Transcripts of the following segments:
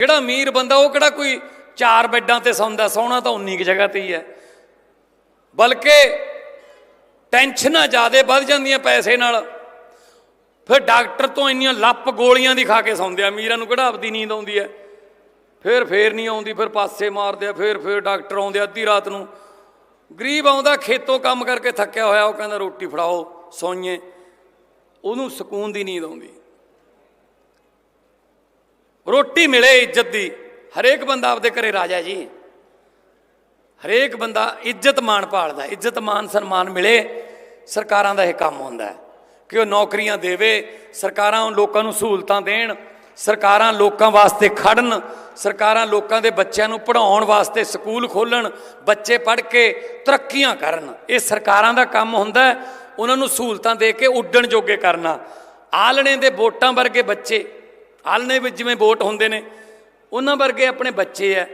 ਜਿਹੜਾ ਅਮੀਰ ਬੰਦਾ, ਉਹ ਕਿਹੜਾ ਕੋਈ ਚਾਰ ਬੈੱਡਾਂ ਤੇ ਸੌਂਦਾ, ਸੌਣਾ ਤਾਂ ਉਨੀ ਕੁ ਜਗ੍ਹਾ ਤੇ ਹੀ ਹੈ। ਬਲਕਿ ਟੈਨਸ਼ਨਾਂ ਜ਼ਿਆਦੇ ਵੱਧ ਜਾਂਦੀਆਂ ਪੈਸੇ ਨਾਲ। ਫਿਰ ਡਾਕਟਰ ਤੋਂ ਇੰਨੀਆਂ ਲੱਪ ਗੋਲੀਆਂ ਦੀ ਖਾ ਕੇ ਸੌਂਦੇ ਆ। ਅਮੀਰਾਂ ਨੂੰ ਕਿਹੜਾ ਆਪਦੀ ਨੀਂਦ ਆਉਂਦੀ ਹੈ? ਫਿਰ ਫੇਰ ਨਹੀਂ ਆਉਂਦੀ, ਫਿਰ ਪਾਸੇ ਮਾਰਦੇ ਆ, ਫਿਰ ਫਿਰ ਡਾਕਟਰ ਆਉਂਦੇ ਅੱਧੀ ਰਾਤ ਨੂੰ। ਗਰੀਬ ਆਉਂਦਾ, ਖੇਤੋਂ ਕੰਮ ਕਰਕੇ ਥੱਕਿਆ ਹੋਇਆ, ਉਹ ਕਹਿੰਦਾ ਰੋਟੀ ਫੜਾਓ, ਸੌਈਏ। ਉਹਨੂੰ ਸਕੂਨ ਦੀ ਨੀਂਦ ਆਉਂਦੀ। ਰੋਟੀ ਮਿਲੇ ਇੱਜ਼ਤ ਦੀ। ਹਰੇਕ ਬੰਦਾ ਆਪਦੇ ਘਰੇ ਰਾਜਾ ਜੀ। ਹਰੇਕ ਬੰਦਾ ਇੱਜ਼ਤ ਮਾਣ ਭਾਲਦਾ, ਇੱਜ਼ਤ, ਮਾਣ, ਸਨਮਾਨ ਮਿਲੇ, ਸਰਕਾਰਾਂ ਦਾ ਇਹ ਕੰਮ ਹੁੰਦਾ ਕਿ ਉਹ ਨੌਕਰੀਆਂ ਦੇਵੇ, ਸਰਕਾਰਾਂ ਲੋਕਾਂ ਨੂੰ ਸਹੂਲਤਾਂ ਦੇਣ, ਸਰਕਾਰਾਂ ਲੋਕਾਂ ਵਾਸਤੇ ਖੜਨ, ਸਰਕਾਰਾਂ ਲੋਕਾਂ ਦੇ ਬੱਚਿਆਂ ਨੂੰ ਪੜ੍ਹਾਉਣ ਵਾਸਤੇ ਸਕੂਲ ਖੋਲਣ, ਬੱਚੇ ਪੜ੍ਹ ਕੇ ਤਰੱਕੀਆਂ ਕਰਨ। ਇਹ ਸਰਕਾਰਾਂ ਦਾ ਕੰਮ ਹੁੰਦਾ ਉਹਨਾਂ ਨੂੰ ਸਹੂਲਤਾਂ ਦੇ ਕੇ ਉੱਡਣ ਜੋਗੇ ਕਰਨਾ। ਆਲਣੇ ਦੇ ਵੋਟਾਂ ਵਰਗੇ ਬੱਚੇ ਆਲਣੇ ਵਿੱਚ ਜਿਵੇਂ ਵੋਟ ਹੁੰਦੇ ਨੇ, ਉਹਨਾਂ ਵਰਗੇ ਆਪਣੇ ਬੱਚੇ ਆ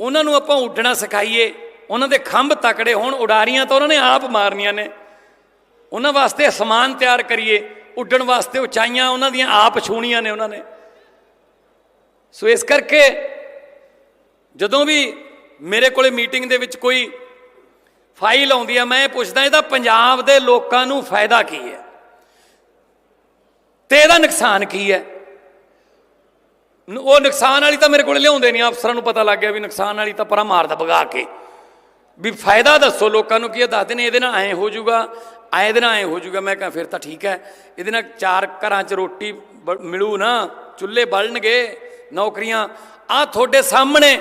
ਉਹਨਾਂ ਨੂੰ ਆਪਾਂ ਉੱਡਣਾ ਸਿਖਾਈਏ। ਉਹਨਾਂ ਦੇ ਖੰਭ ਤਕੜੇ ਹੋਣ, ਉਡਾਰੀਆਂ ਤਾਂ ਉਹਨਾਂ ਨੇ ਆਪ ਮਾਰਨੀਆਂ ਨੇ। ਉਹਨਾਂ ਵਾਸਤੇ ਅਸਮਾਨ ਤਿਆਰ ਕਰੀਏ। ਉੱਡਣ ਵਾਸਤੇ ਉਚਾਈਆਂ ਉਹਨਾਂ ਦੀਆਂ ਆਪ ਛੂਣੀਆਂ ਨੇ ਉਹਨਾਂ ਨੇ। ਸੋ ਇਸ ਕਰਕੇ ਜਦੋਂ ਵੀ ਮੇਰੇ ਕੋਲੇ ਮੀਟਿੰਗ ਦੇ ਵਿੱਚ ਕੋਈ ਫਾਈਲ ਆਉਂਦੀ ਆ, ਮੈਂ ਇਹ ਪੁੱਛਦਾ, ਇਹਦਾ ਪੰਜਾਬ ਦੇ ਲੋਕਾਂ ਨੂੰ ਫਾਇਦਾ ਕੀ ਹੈ ਤੇ ਇਹਦਾ ਨੁਕਸਾਨ ਕੀ ਹੈ ਉਹ ਨੁਕਸਾਨ ਵਾਲੀ ਤਾਂ ਮੇਰੇ ਕੋਲ ਲਿਆਉਂਦੇ ਨਹੀਂ, ਅਫਸਰਾਂ ਨੂੰ ਪਤਾ ਲੱਗ ਗਿਆ ਵੀ ਨੁਕਸਾਨ ਵਾਲੀ ਤਾਂ ਪਰਾਂ ਮਾਰਦਾ ਭਗਾ ਕੇ। ਵੀ ਫਾਇਦਾ ਦੱਸੋ ਲੋਕਾਂ ਨੂੰ ਕੀ ਇਹ ਦੱਸਦੇ ਨੇ, ਇਹਦੇ ਨਾਲ ਐਂ ਹੋ ਜਾਊਗਾ ਐਂ ਇਹਦੇ ਨਾਲ ਐਂ ਹੋ ਜਾਊਗਾ ਮੈਂ ਕਿਹਾ, ਫਿਰ ਤਾਂ ਠੀਕ ਹੈ, ਇਹਦੇ ਨਾਲ ਚਾਰ ਘਰਾਂ 'ਚ ਰੋਟੀ ਬ- ਮਿਲੂ ਨਾ, ਚੁੱਲ੍ਹੇ ਬਲਣਗੇ ਨੌਕਰੀਆਂ। ਆ ਤੁਹਾਡੇ ਸਾਹਮਣੇ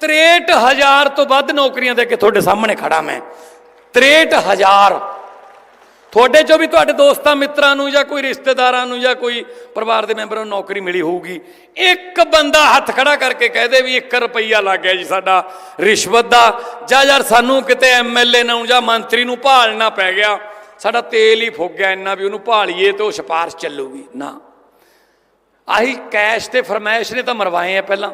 63000 ਤੋਂ ਵੱਧ ਨੌਕਰੀਆਂ ਦੇ ਕੇ ਤੁਹਾਡੇ ਸਾਹਮਣੇ ਖੜਾ ਮੈਂ। 63000 ਤੁਹਾਡੇ ਚੋਂ ਵੀ ਤੁਹਾਡੇ ਦੋਸਤਾਂ, ਮਿੱਤਰਾਂ ਨੂੰ ਜਾਂ ਕੋਈ ਰਿਸ਼ਤੇਦਾਰਾਂ ਨੂੰ ਜਾਂ ਕੋਈ ਪਰਿਵਾਰ ਦੇ ਮੈਂਬਰਾਂ ਨੂੰ ਨੌਕਰੀ ਮਿਲੀ ਹੋਊਗੀ। ਇੱਕ ਬੰਦਾ ਹੱਥ ਖੜਾ ਕਰਕੇ ਕਹਿ ਦੇ ਵੀ 1 ਰੁਪਈਆ ਲੱਗ ਗਿਆ ਜੀ ਸਾਡਾ ਰਿਸ਼ਵਤ ਦਾ। ਜਾਂ ਯਾਰ ਸਾਨੂੰ ਕਿਤੇ ਐਮਐਲਏ ਨੂੰ ਜਾਂ ਮੰਤਰੀ ਨੂੰ ਭਾਲਣਾ ਪੈ ਗਿਆ। ਸਾਡਾ ਤੇਲ ਹੀ ਫੁੱਕ ਗਿਆ ਇੰਨਾ ਵੀ ਉਹਨੂੰ ਭਾਲੀਏ ਤੇ ਉਹ ਸਿਫਾਰਿਸ਼ ਚੱਲੂਗੀ। ਨਾ। ਆਹੀ ਕੈਸ਼ ਤੇ ਫਰਮਾਇਸ਼ ਨੇ ਤਾਂ ਮਰਵਾਏ ਆ ਪਹਿਲਾਂ।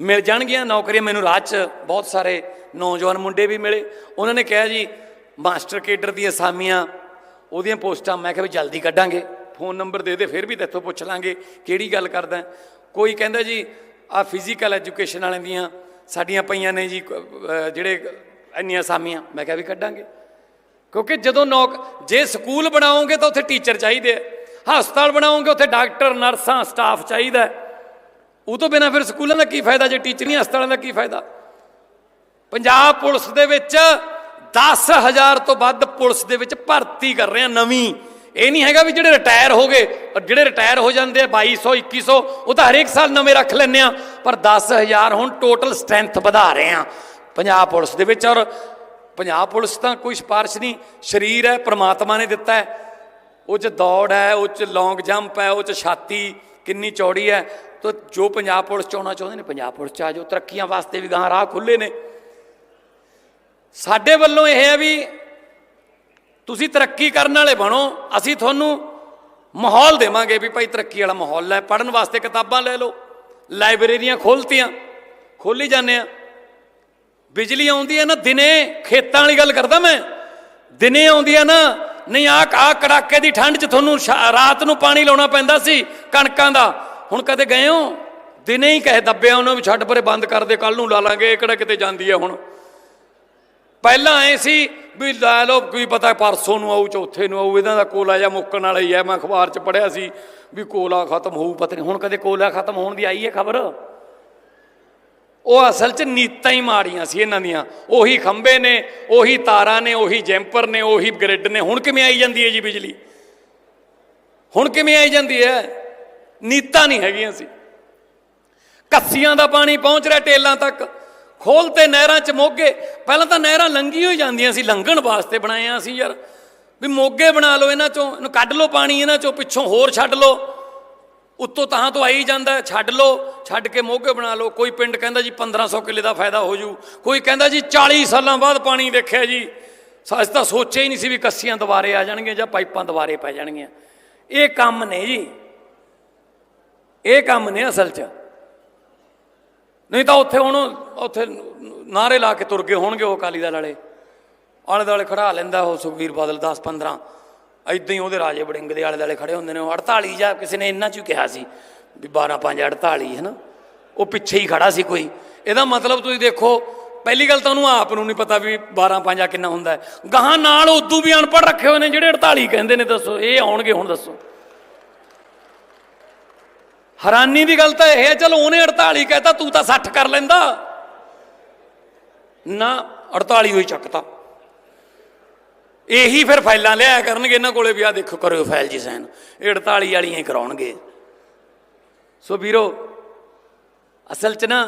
ਮਿਲ ਜਾਣਗੀਆਂ ਨੌਕਰੀਆਂ, ਮੈਨੂੰ ਰਾਹ 'ਚ ਬਹੁਤ ਸਾਰੇ ਨੌਜਵਾਨ ਮੁੰਡੇ ਵੀ ਮਿਲੇ। ਉਹਨਾਂ ਨੇ ਕਿਹਾ ਜੀ ਮਾਸਟਰ ਕੇਡਰ ਦੀਆਂ ਅਸਾਮੀਆਂ, ਉਹਦੀਆਂ ਪੋਸਟਾਂ, ਮੈਂ ਕਿਹਾ ਵੀ ਜਲਦੀ ਕੱਢਾਂਗੇ। ਫੋਨ ਨੰਬਰ ਦੇ ਦੇ, ਫਿਰ ਵੀ ਤੇਥੋਂ ਪੁੱਛ ਲਾਂਗੇ ਕਿਹੜੀ ਗੱਲ ਕਰਦਾ ਕੋਈ ਕਹਿੰਦਾ ਜੀ ਆ ਫਿਜ਼ੀਕਲ ਐਜੂਕੇਸ਼ਨ ਵਾਲਿਆਂ ਦੀਆਂ ਸਾਡੀਆਂ ਪਈਆਂ ਨੇ ਜੀ ਜਿਹੜੇ ਇੰਨੀਆਂ ਅਸਾਮੀਆਂ, ਮੈਂ ਕਿਹਾ ਵੀ ਕੱਢਾਂਗੇ। ਕਿਉਂਕਿ ਜਦੋਂ ਨੌਕ, ਜੇ ਸਕੂਲ ਬਣਾਓਗੇ ਤਾਂ ਉੱਥੇ ਟੀਚਰ ਚਾਹੀਦੇ ਆ। ਹਸਪਤਾਲ ਬਣਾਓਗੇ, ਉੱਥੇ ਡਾਕਟਰ, ਨਰਸਾਂ, ਸਟਾਫ ਚਾਹੀਦਾ ਉਹ ਤੋਂ ਬਿਨਾ ਫਿਰ ਸਕੂਲਾਂ ਦਾ ਕੀ ਫਾਇਦਾ, ਜੇ ਟੀਚਰ ਨਹੀਂ ਹਸਪਤਾਲਾਂ ਦਾ ਕੀ ਫਾਇਦਾ? ਪੰਜਾਬ ਪੁਲਿਸ ਦੇ ਵਿੱਚ 10000 ਤੋਂ ਵੱਧ ਪੁਲਿਸ ਦੇ ਵਿੱਚ ਭਰਤੀ ਕਰ ਰਹੇ ਆ ਨਵੀਂ। ਇਹ ਨਹੀਂ ਹੈਗਾ ਵੀ ਜਿਹੜੇ ਰਿਟਾਇਰ ਹੋ ਗਏ, ਔਰ ਜਿਹੜੇ ਰਿਟਾਇਰ ਹੋ ਜਾਂਦੇ ਆ 2200 2100 ਉਹ ਤਾਂ ਹਰੇਕ ਸਾਲ ਨਵੇਂ ਰੱਖ ਲੈਂਦੇ ਆ, ਪਰ 10000 ਹੁਣ ਟੋਟਲ ਸਟਰੈਂਥ ਵਧਾ ਰਹੇ ਆ। ਪੰਜਾਬ ਪੁਲਿਸ ਦੇ ਵਿੱਚ, ਔਰ ਪੰਜਾਬ ਪੁਲਿਸ ਤਾਂ ਕੋਈ ਸਿਫਾਰਿਸ਼ ਨਹੀਂ, ਸਰੀਰ ਹੈ, ਪ੍ਰਮਾਤਮਾ ਨੇ ਦਿੱਤਾ ਹੈ। ਉਹ ਚ ਦੌੜ ਹੈ, ਉਹ ਚ ਲੌਂਗ ਜੰਪ ਹੈ, ਉਹ ਚ ਛਾਤੀ ਕਿੰਨੀ ਚੌੜੀ ਹੈ। ਤਾਂ ਜੋ ਪੰਜਾਬ ਪੁਲਿਸ ਚ ਆਉਣਾ ਚਾਹੁੰਦੇ ਨੇ, ਪੰਜਾਬ ਪੁਲਿਸ ਚ ਆ ਜਾਓ। ਤਰੱਕੀਆਂ ਵਾਸਤੇ ਵੀ ਗਾਂ ਰਾਹ ਖੁੱਲੇ ਨੇ। ਸਾਡੇ ਵੱਲੋਂ ਇਹ ਹੈ ਵੀ ਤੁਸੀਂ ਤਰੱਕੀ ਕਰਨ ਵਾਲੇ ਬਣੋ, ਅਸੀਂ ਤੁਹਾਨੂੰ ਮਾਹੌਲ ਦੇਵਾਂਗੇ ਵੀ ਭਾਈ ਤਰੱਕੀ ਵਾਲਾ ਮਾਹੌਲ ਲੈ ਪੜਨ ਵਾਸਤੇ ਕਿਤਾਬਾਂ ਲੈ ਲਓ, ਲਾਇਬ੍ਰੇਰੀਆਂ ਖੋਲਤੀਆਂ ਖੋਲੀ ਜਾਂਦੇ ਆ ਬਿਜਲੀ ਆਉਂਦੀ ਹੈ ਨਾ ਦਿਨੇ, ਖੇਤਾਂ ਵਾਲੀ ਗੱਲ ਕਰਦਾ ਮੈਂ, ਦਿਨੇ ਆਉਂਦੀ ਹੈ ਨਾ, ਨਹੀਂ ਆ ਆ ਕੜਾਕੇ ਦੀ ਠੰਡ 'ਚ ਤੁਹਾਨੂੰ ਸ਼ਾ- ਰਾਤ ਨੂੰ ਪਾਣੀ ਲਾਉਣਾ ਪੈਂਦਾ ਸੀ ਕਣਕਾਂ ਦਾ, ਹੁਣ ਕਦੇ ਗਏ ਹੋ? ਦਿਨੇ ਹੀ ਕਹੇ ਦੱਬਿਆ ਉਹਨਾਂ ਵੀ ਛੱਡ ਪਰੇ ਬੰਦ ਕਰ ਦੇ ਕੱਲ ਨੂੰ ਲਾ ਲਾਂਗੇ, ਇਹ ਕਿਹੜਾ ਕਿਤੇ ਜਾਂਦੀ ਹੈ ਹੁਣ? ਪਹਿਲਾਂ ਐ ਸੀ ਵੀ ਲੈ ਲਓ, ਕੋਈ ਪਤਾ ਪਰਸੋਂ ਨੂੰ ਆਊ, ਚੌਥੇ ਨੂੰ ਆਊ, ਇਹਨਾਂ ਦਾ ਕੋਲਾ ਜਾਂ ਮੁੱਕਣ ਵਾਲਾ ਹੀ ਹੈ। ਮੈਂ ਅਖਬਾਰ 'ਚ ਪੜਿਆ ਸੀ ਵੀ ਕੋਲਾ ਖਤਮ ਹੋਊ, ਪਤਾ ਨਹੀਂ, ਹੁਣ ਕਦੇ ਕੋਲਾ ਖਤਮ ਹੋਣ ਦੀ ਆਈ ਹੈ ਖਬਰ? ਉਹ ਅਸਲ 'ਚ ਨੀਤਾਂ ਹੀ ਮਾੜੀਆਂ ਸੀ ਇਹਨਾਂ ਦੀਆਂ। ਉਹੀ ਖੰਬੇ ਨੇ, ਉਹੀ ਤਾਰਾਂ ਨੇ, ਉਹੀ ਜੈਂਪਰ ਨੇ, ਉਹੀ ਗ੍ਰਿਡ ਨੇ। ਹੁਣ ਕਿਵੇਂ ਆਈ ਜਾਂਦੀ ਹੈ ਜੀ ਬਿਜਲੀ? ਹੁਣ ਕਿਵੇਂ ਆਈ ਜਾਂਦੀ ਹੈ? ਨੀਤਾਂ ਨਹੀਂ ਹੈਗੀਆਂ ਸੀ। ਕੱਸੀਆਂ ਦਾ ਪਾਣੀ ਪਹੁੰਚ ਰਿਹਾ ਟੇਲਾਂ ਤੱਕ। ਖੋਲਤੇ ਨਹਿਰਾਂ 'ਚ ਮੋਗੇ। ਪਹਿਲਾਂ ਤਾਂ ਨਹਿਰਾਂ ਲੰਗੀ ਹੋਈ ਜਾਂਦੀਆਂ ਸੀ, ਲੰਘਣ ਵਾਸਤੇ ਬਣਾਏ ਸੀ ਯਾਰ। ਵੀ ਮੋਗੇ ਬਣਾ ਲਓ ਇਹਨਾਂ 'ਚੋਂ, ਇਹਨੂੰ ਕੱਢ ਲਓ ਪਾਣੀ ਇਹਨਾਂ 'ਚੋਂ, ਪਿੱਛੋਂ ਹੋਰ ਛੱਡ ਲਓ। ਉੱਤੋਂ ਤਾਂ ਤੋਂ ਆਈ ਜਾਂਦਾ, ਛੱਡ ਲਓ, ਛੱਡ ਕੇ ਮੋਗੇ ਬਣਾ ਲਓ। ਕੋਈ ਪਿੰਡ ਕਹਿੰਦਾ ਜੀ 1500 ਕਿੱਲੇ ਦਾ ਫਾਇਦਾ ਹੋ ਜੂ। ਕੋਈ ਕਹਿੰਦਾ ਜੀ 40 ਸਾਲਾਂ ਬਾਅਦ ਪਾਣੀ ਦੇਖਿਆ ਜੀ। ਸੱਚ ਤਾਂ ਸੋਚਿਆ ਹੀ ਨਹੀਂ ਸੀ ਵੀ ਕੱਸੀਆਂ ਦੁਬਾਰੇ ਆ ਜਾਣਗੀਆਂ ਜਾਂ ਪਾਈਪਾਂ ਦੁਬਾਰੇ ਪੈ ਜਾਣਗੀਆਂ। ਇਹ ਕੰਮ ਨੇ ਜੀ। ਇਹ ਕੰਮ ਨੇ ਅਸਲ 'ਚ। ਨਹੀਂ ਤਾਂ ਉੱਥੇ ਹੁਣ, ਉੱਥੇ ਨਾਰੇ ਲਾ ਕੇ ਤੁਰ ਗਏ ਹੋਣਗੇ ਉਹ ਅਕਾਲੀ ਦਲ ਵਾਲੇ। ਆਲੇ ਦੁਆਲੇ ਖੜਾ ਲੈਂਦਾ ਉਹ ਸੁਖਵੀਰ ਬਾਦਲ 10 15 ਐਦਾਂ ਹੀ ਉਹਦੇ ਰਾਜੇ ਬੜਿੰਗ ਦੇ ਆਲੇ ਦੁਆਲੇ ਖੜੇ ਹੁੰਦੇ ਨੇ। ਉਹ 48 ਜਾਂ ਕਿਸੇ ਨੇ ਇੰਨਾ ਚ ਹੀ ਕਿਹਾ ਸੀ ਵੀ 12 5 48 ਹੈ ਨਾ ਉਹ ਪਿੱਛੇ ਹੀ ਖੜਾ ਸੀ ਕੋਈ। ਇਹਦਾ ਮਤਲਬ ਤੁਸੀਂ ਦੇਖੋ, ਪਹਿਲੀ ਗੱਲ ਤਾਂ ਉਹਨੂੰ ਆਪ ਨੂੰ ਨਹੀਂ ਪਤਾ ਵੀ 12 5 ਕਿੰਨਾ ਹੁੰਦਾ। ਹੈ ਗਾਹਾਂ ਨਾਲ ਉਦੋਂ ਵੀ ਅਨਪੜ੍ਹ ਰੱਖੇ ਹੋਏ ਨੇ ਜਿਹੜੇ 48 ਕਹਿੰਦੇ ਨੇ, ਦੱਸੋ। ਇਹ ਆਉਣਗੇ ਹੁਣ, ਦੱਸੋ। ਹੈਰਾਨੀ ਦੀ ਗੱਲ ਤਾਂ ਇਹ ਹੈ, ਚਲੋ ਉਹਨੇ 48 ਕਹਿਤਾ, ਤੂੰ ਤਾਂ 60 ਕਰ ਲੈਂਦਾ। ਨਾ 48 ਹੋਈ ਚੱਕਤਾ ਇਹੀ ਫਿਰ ਫਾਈਲਾਂ ਲਿਆਇਆ ਕਰਨਗੇ ਇਹਨਾਂ ਕੋਲੇ ਵੀ ਆ ਦੇਖੋ, ਕਰਿਓ ਫਾਈਲ ਜੀ ਸਾਈਨ। ਇਹ 48 ਵਾਲੀਆਂ ਹੀ ਕਰਾਉਣਗੇ। ਸੋ ਵੀਰੋ, ਅਸਲ 'ਚ ਨਾ,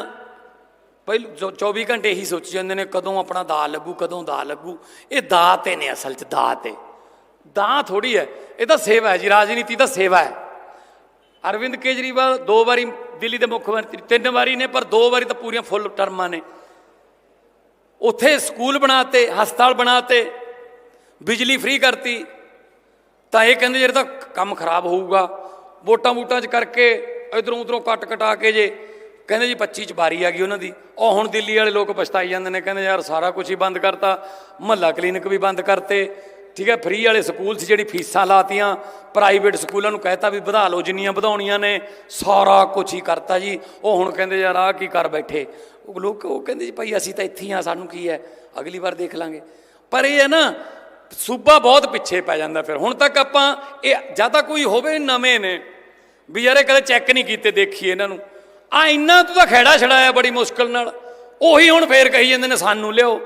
ਪਹਿਲ ਜੋ 24 ਘੰਟੇ ਇਹੀ ਸੋਚੀ ਜਾਂਦੇ ਨੇ, ਕਦੋਂ ਆਪਣਾ ਦਾ ਲੱਗੂ, ਕਦੋਂ ਦਾ ਲੱਗੂ। ਇਹ ਦਾ ਤੇ ਨੇ, ਅਸਲ 'ਚ ਦਾ ਤੇ ਦਾ ਥੋੜੀ ਹੈ। ਇਹ ਤਾਂ ਸੇਵਾ ਹੈ ਜੀ, ਰਾਜਨੀਤੀ ਤਾਂ ਸੇਵਾ ਹੈ। ਅਰਵਿੰਦ ਕੇਜਰੀਵਾਲ ਦੋ ਵਾਰੀ ਦਿੱਲੀ ਦੇ ਮੁੱਖ ਮੰਤਰੀ, ਤਿੰਨ ਵਾਰੀ ਨੇ, ਪਰ ਦੋ ਵਾਰੀ ਤਾਂ ਪੂਰੀਆਂ ਫੁੱਲ ਟਰਮਾਂ ਨੇ। ਉੱਥੇ ਸਕੂਲ ਬਣਾਤੇ, ਹਸਪਤਾਲ ਬਣਾਤੇ, ਬਿਜਲੀ ਫ੍ਰੀ ਕਰਤੀ। ਤਾਂ ਇਹ ਕਹਿੰਦੇ ਜਿਹੜਾ ਤਾਂ ਕੰਮ ਖਰਾਬ ਹੋਊਗਾ, ਵੋਟਾਂ ਵੋਟਾਂ 'ਚ ਕਰਕੇ ਇਧਰੋਂ ਉਧਰੋਂ ਕੱਟ ਕਟਾ ਕੇ ਜੇ ਕਹਿੰਦੇ ਜੀ 25 ਚ ਵਾਰੀ ਆ ਗਈ ਉਹਨਾਂ ਦੀ। ਉਹ ਹੁਣ ਦਿੱਲੀ ਵਾਲੇ ਲੋਕ ਪਛਤਾਈ ਜਾਂਦੇ ਨੇ, ਕਹਿੰਦੇ ਯਾਰ ਸਾਰਾ ਕੁਝ ਹੀ ਬੰਦ ਕਰਤਾ, ਮਹੱਲਾ ਕਲੀਨਿਕ ਵੀ ਬੰਦ ਕਰਤੇ ਠੀਕ ਹੈ ਫ੍ਰੀ ਵਾਲੇ ਸਕੂਲ ਸੀ ਜਿਹੜੀ ਫੀਸਾਂ ਲਾਤੀਆਂ ਪ੍ਰਾਈਵੇਟ ਸਕੂਲਾਂ ਨੂੰ ਕਹਿਤਾ ਵੀ ਵਧਾ ਲਓ, ਜਿੰਨੀਆਂ ਵਧਾਉਣੀਆਂ ਨੇ, ਸਾਰਾ ਕੁਝ ਹੀ ਕਰਤਾ ਜੀ। ਉਹ ਹੁਣ ਕਹਿੰਦੇ ਯਾਰ ਆਹ ਕੀ ਕਰ ਬੈਠੇ? ਉਹ ਲੋਕ ਉਹ ਕਹਿੰਦੇ ਜੀ ਭਾਈ ਅਸੀਂ ਤਾਂ ਇੱਥੇ ਹੀ ਆ, ਸਾਨੂੰ ਕੀ ਹੈ? ਅਗਲੀ ਵਾਰ ਦੇਖ ਲਾਂਗੇ। ਪਰ ਇਹ ਹੈ ਨਾ, ਸੂਬਾ ਬਹੁਤ ਪਿੱਛੇ ਪੈ ਜਾਂਦਾ ਫਿਰ। ਹੁਣ ਤੱਕ ਆਪਾਂ ਇਹ ਜ਼ਿਆਦਾ ਕੋਈ ਹੋਵੇ ਨਵੇਂ ਨੇ, ਵੀ ਯਾਰ ਇਹ ਕਦੇ ਚੈੱਕ ਨਹੀਂ ਕੀਤੇ, ਦੇਖੀਏ ਇਹਨਾਂ ਨੂੰ। ਆ ਇੰਨਾ ਤੂੰ ਤਾਂ ਖੈੜਾ ਛੜਾਇਆ ਬੜੀ ਮੁਸ਼ਕਲ ਨਾਲ। ਉਹੀ ਹੁਣ ਫੇਰ ਕਹੀ ਜਾਂਦੇ ਨੇ, ਸਾਨੂੰ ਲਿਓ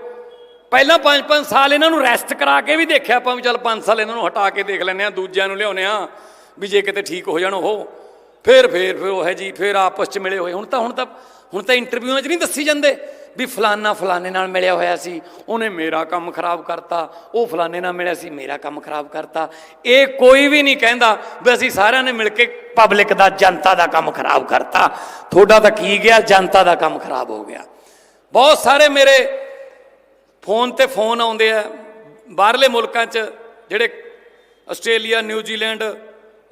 ਪਹਿਲਾਂ 5-5 ਸਾਲ ਇਹਨਾਂ ਨੂੰ ਰੈਸਟ ਕਰਾ ਕੇ ਵੀ ਦੇਖਿਆ ਆਪਾਂ ਵੀ ਚੱਲ 5 ਸਾਲ ਇਹਨਾਂ ਨੂੰ ਹਟਾ ਕੇ ਦੇਖ ਲੈਂਦੇ ਆ ਦੂਜਿਆਂ ਨੂੰ ਲਿਆਉਨੇ ਆ ਵੀ ਜੇ ਕਿਤੇ ਠੀਕ ਹੋ ਜਾਣ ਉਹ। ਫੇਰ ਫੇਰ, ਫਿਰ ਉਹ ਹੈ ਜੀ, ਫੇਰ ਆਪਸ ਚ ਮਿਲੇ ਹੋਏ। ਹੁਣ ਤਾਂ ਹੁਣ ਤਾਂ ਹੁਣ ਤਾਂ ਇੰਟਰਵਿਊਆਂ 'ਚ ਨਹੀਂ ਦੱਸੀ ਜਾਂਦੇ ਵੀ ਫਲਾਨਾ ਫਲਾਨੇ ਨਾਲ ਮਿਲਿਆ ਹੋਇਆ ਸੀ, ਉਹਨੇ ਮੇਰਾ ਕੰਮ ਖਰਾਬ ਕਰਤਾ, ਉਹ ਫਲਾਨੇ ਨਾਲ ਮਿਲਿਆ ਸੀ, ਮੇਰਾ ਕੰਮ ਖਰਾਬ ਕਰਤਾ। ਇਹ ਕੋਈ ਵੀ ਨਹੀਂ ਕਹਿੰਦਾ ਵੀ ਅਸੀਂ ਸਾਰਿਆਂ ਨੇ ਮਿਲ ਕੇ ਪਬਲਿਕ ਦਾ, ਜਨਤਾ ਦਾ ਕੰਮ ਖਰਾਬ ਕਰਤਾ। ਤੁਹਾਡਾ ਤਾਂ ਕੀ ਗਿਆ, ਜਨਤਾ ਦਾ ਕੰਮ ਖਰਾਬ ਹੋ ਗਿਆ। ਬਹੁਤ ਸਾਰੇ ਮੇਰੇ ਫੋਨ ਤੇ ਫੋਨ ਆਉਂਦੇ ਆ, ਬਾਹਰਲੇ ਮੁਲਕਾਂ 'ਚ ਜਿਹੜੇ Australia New Zealand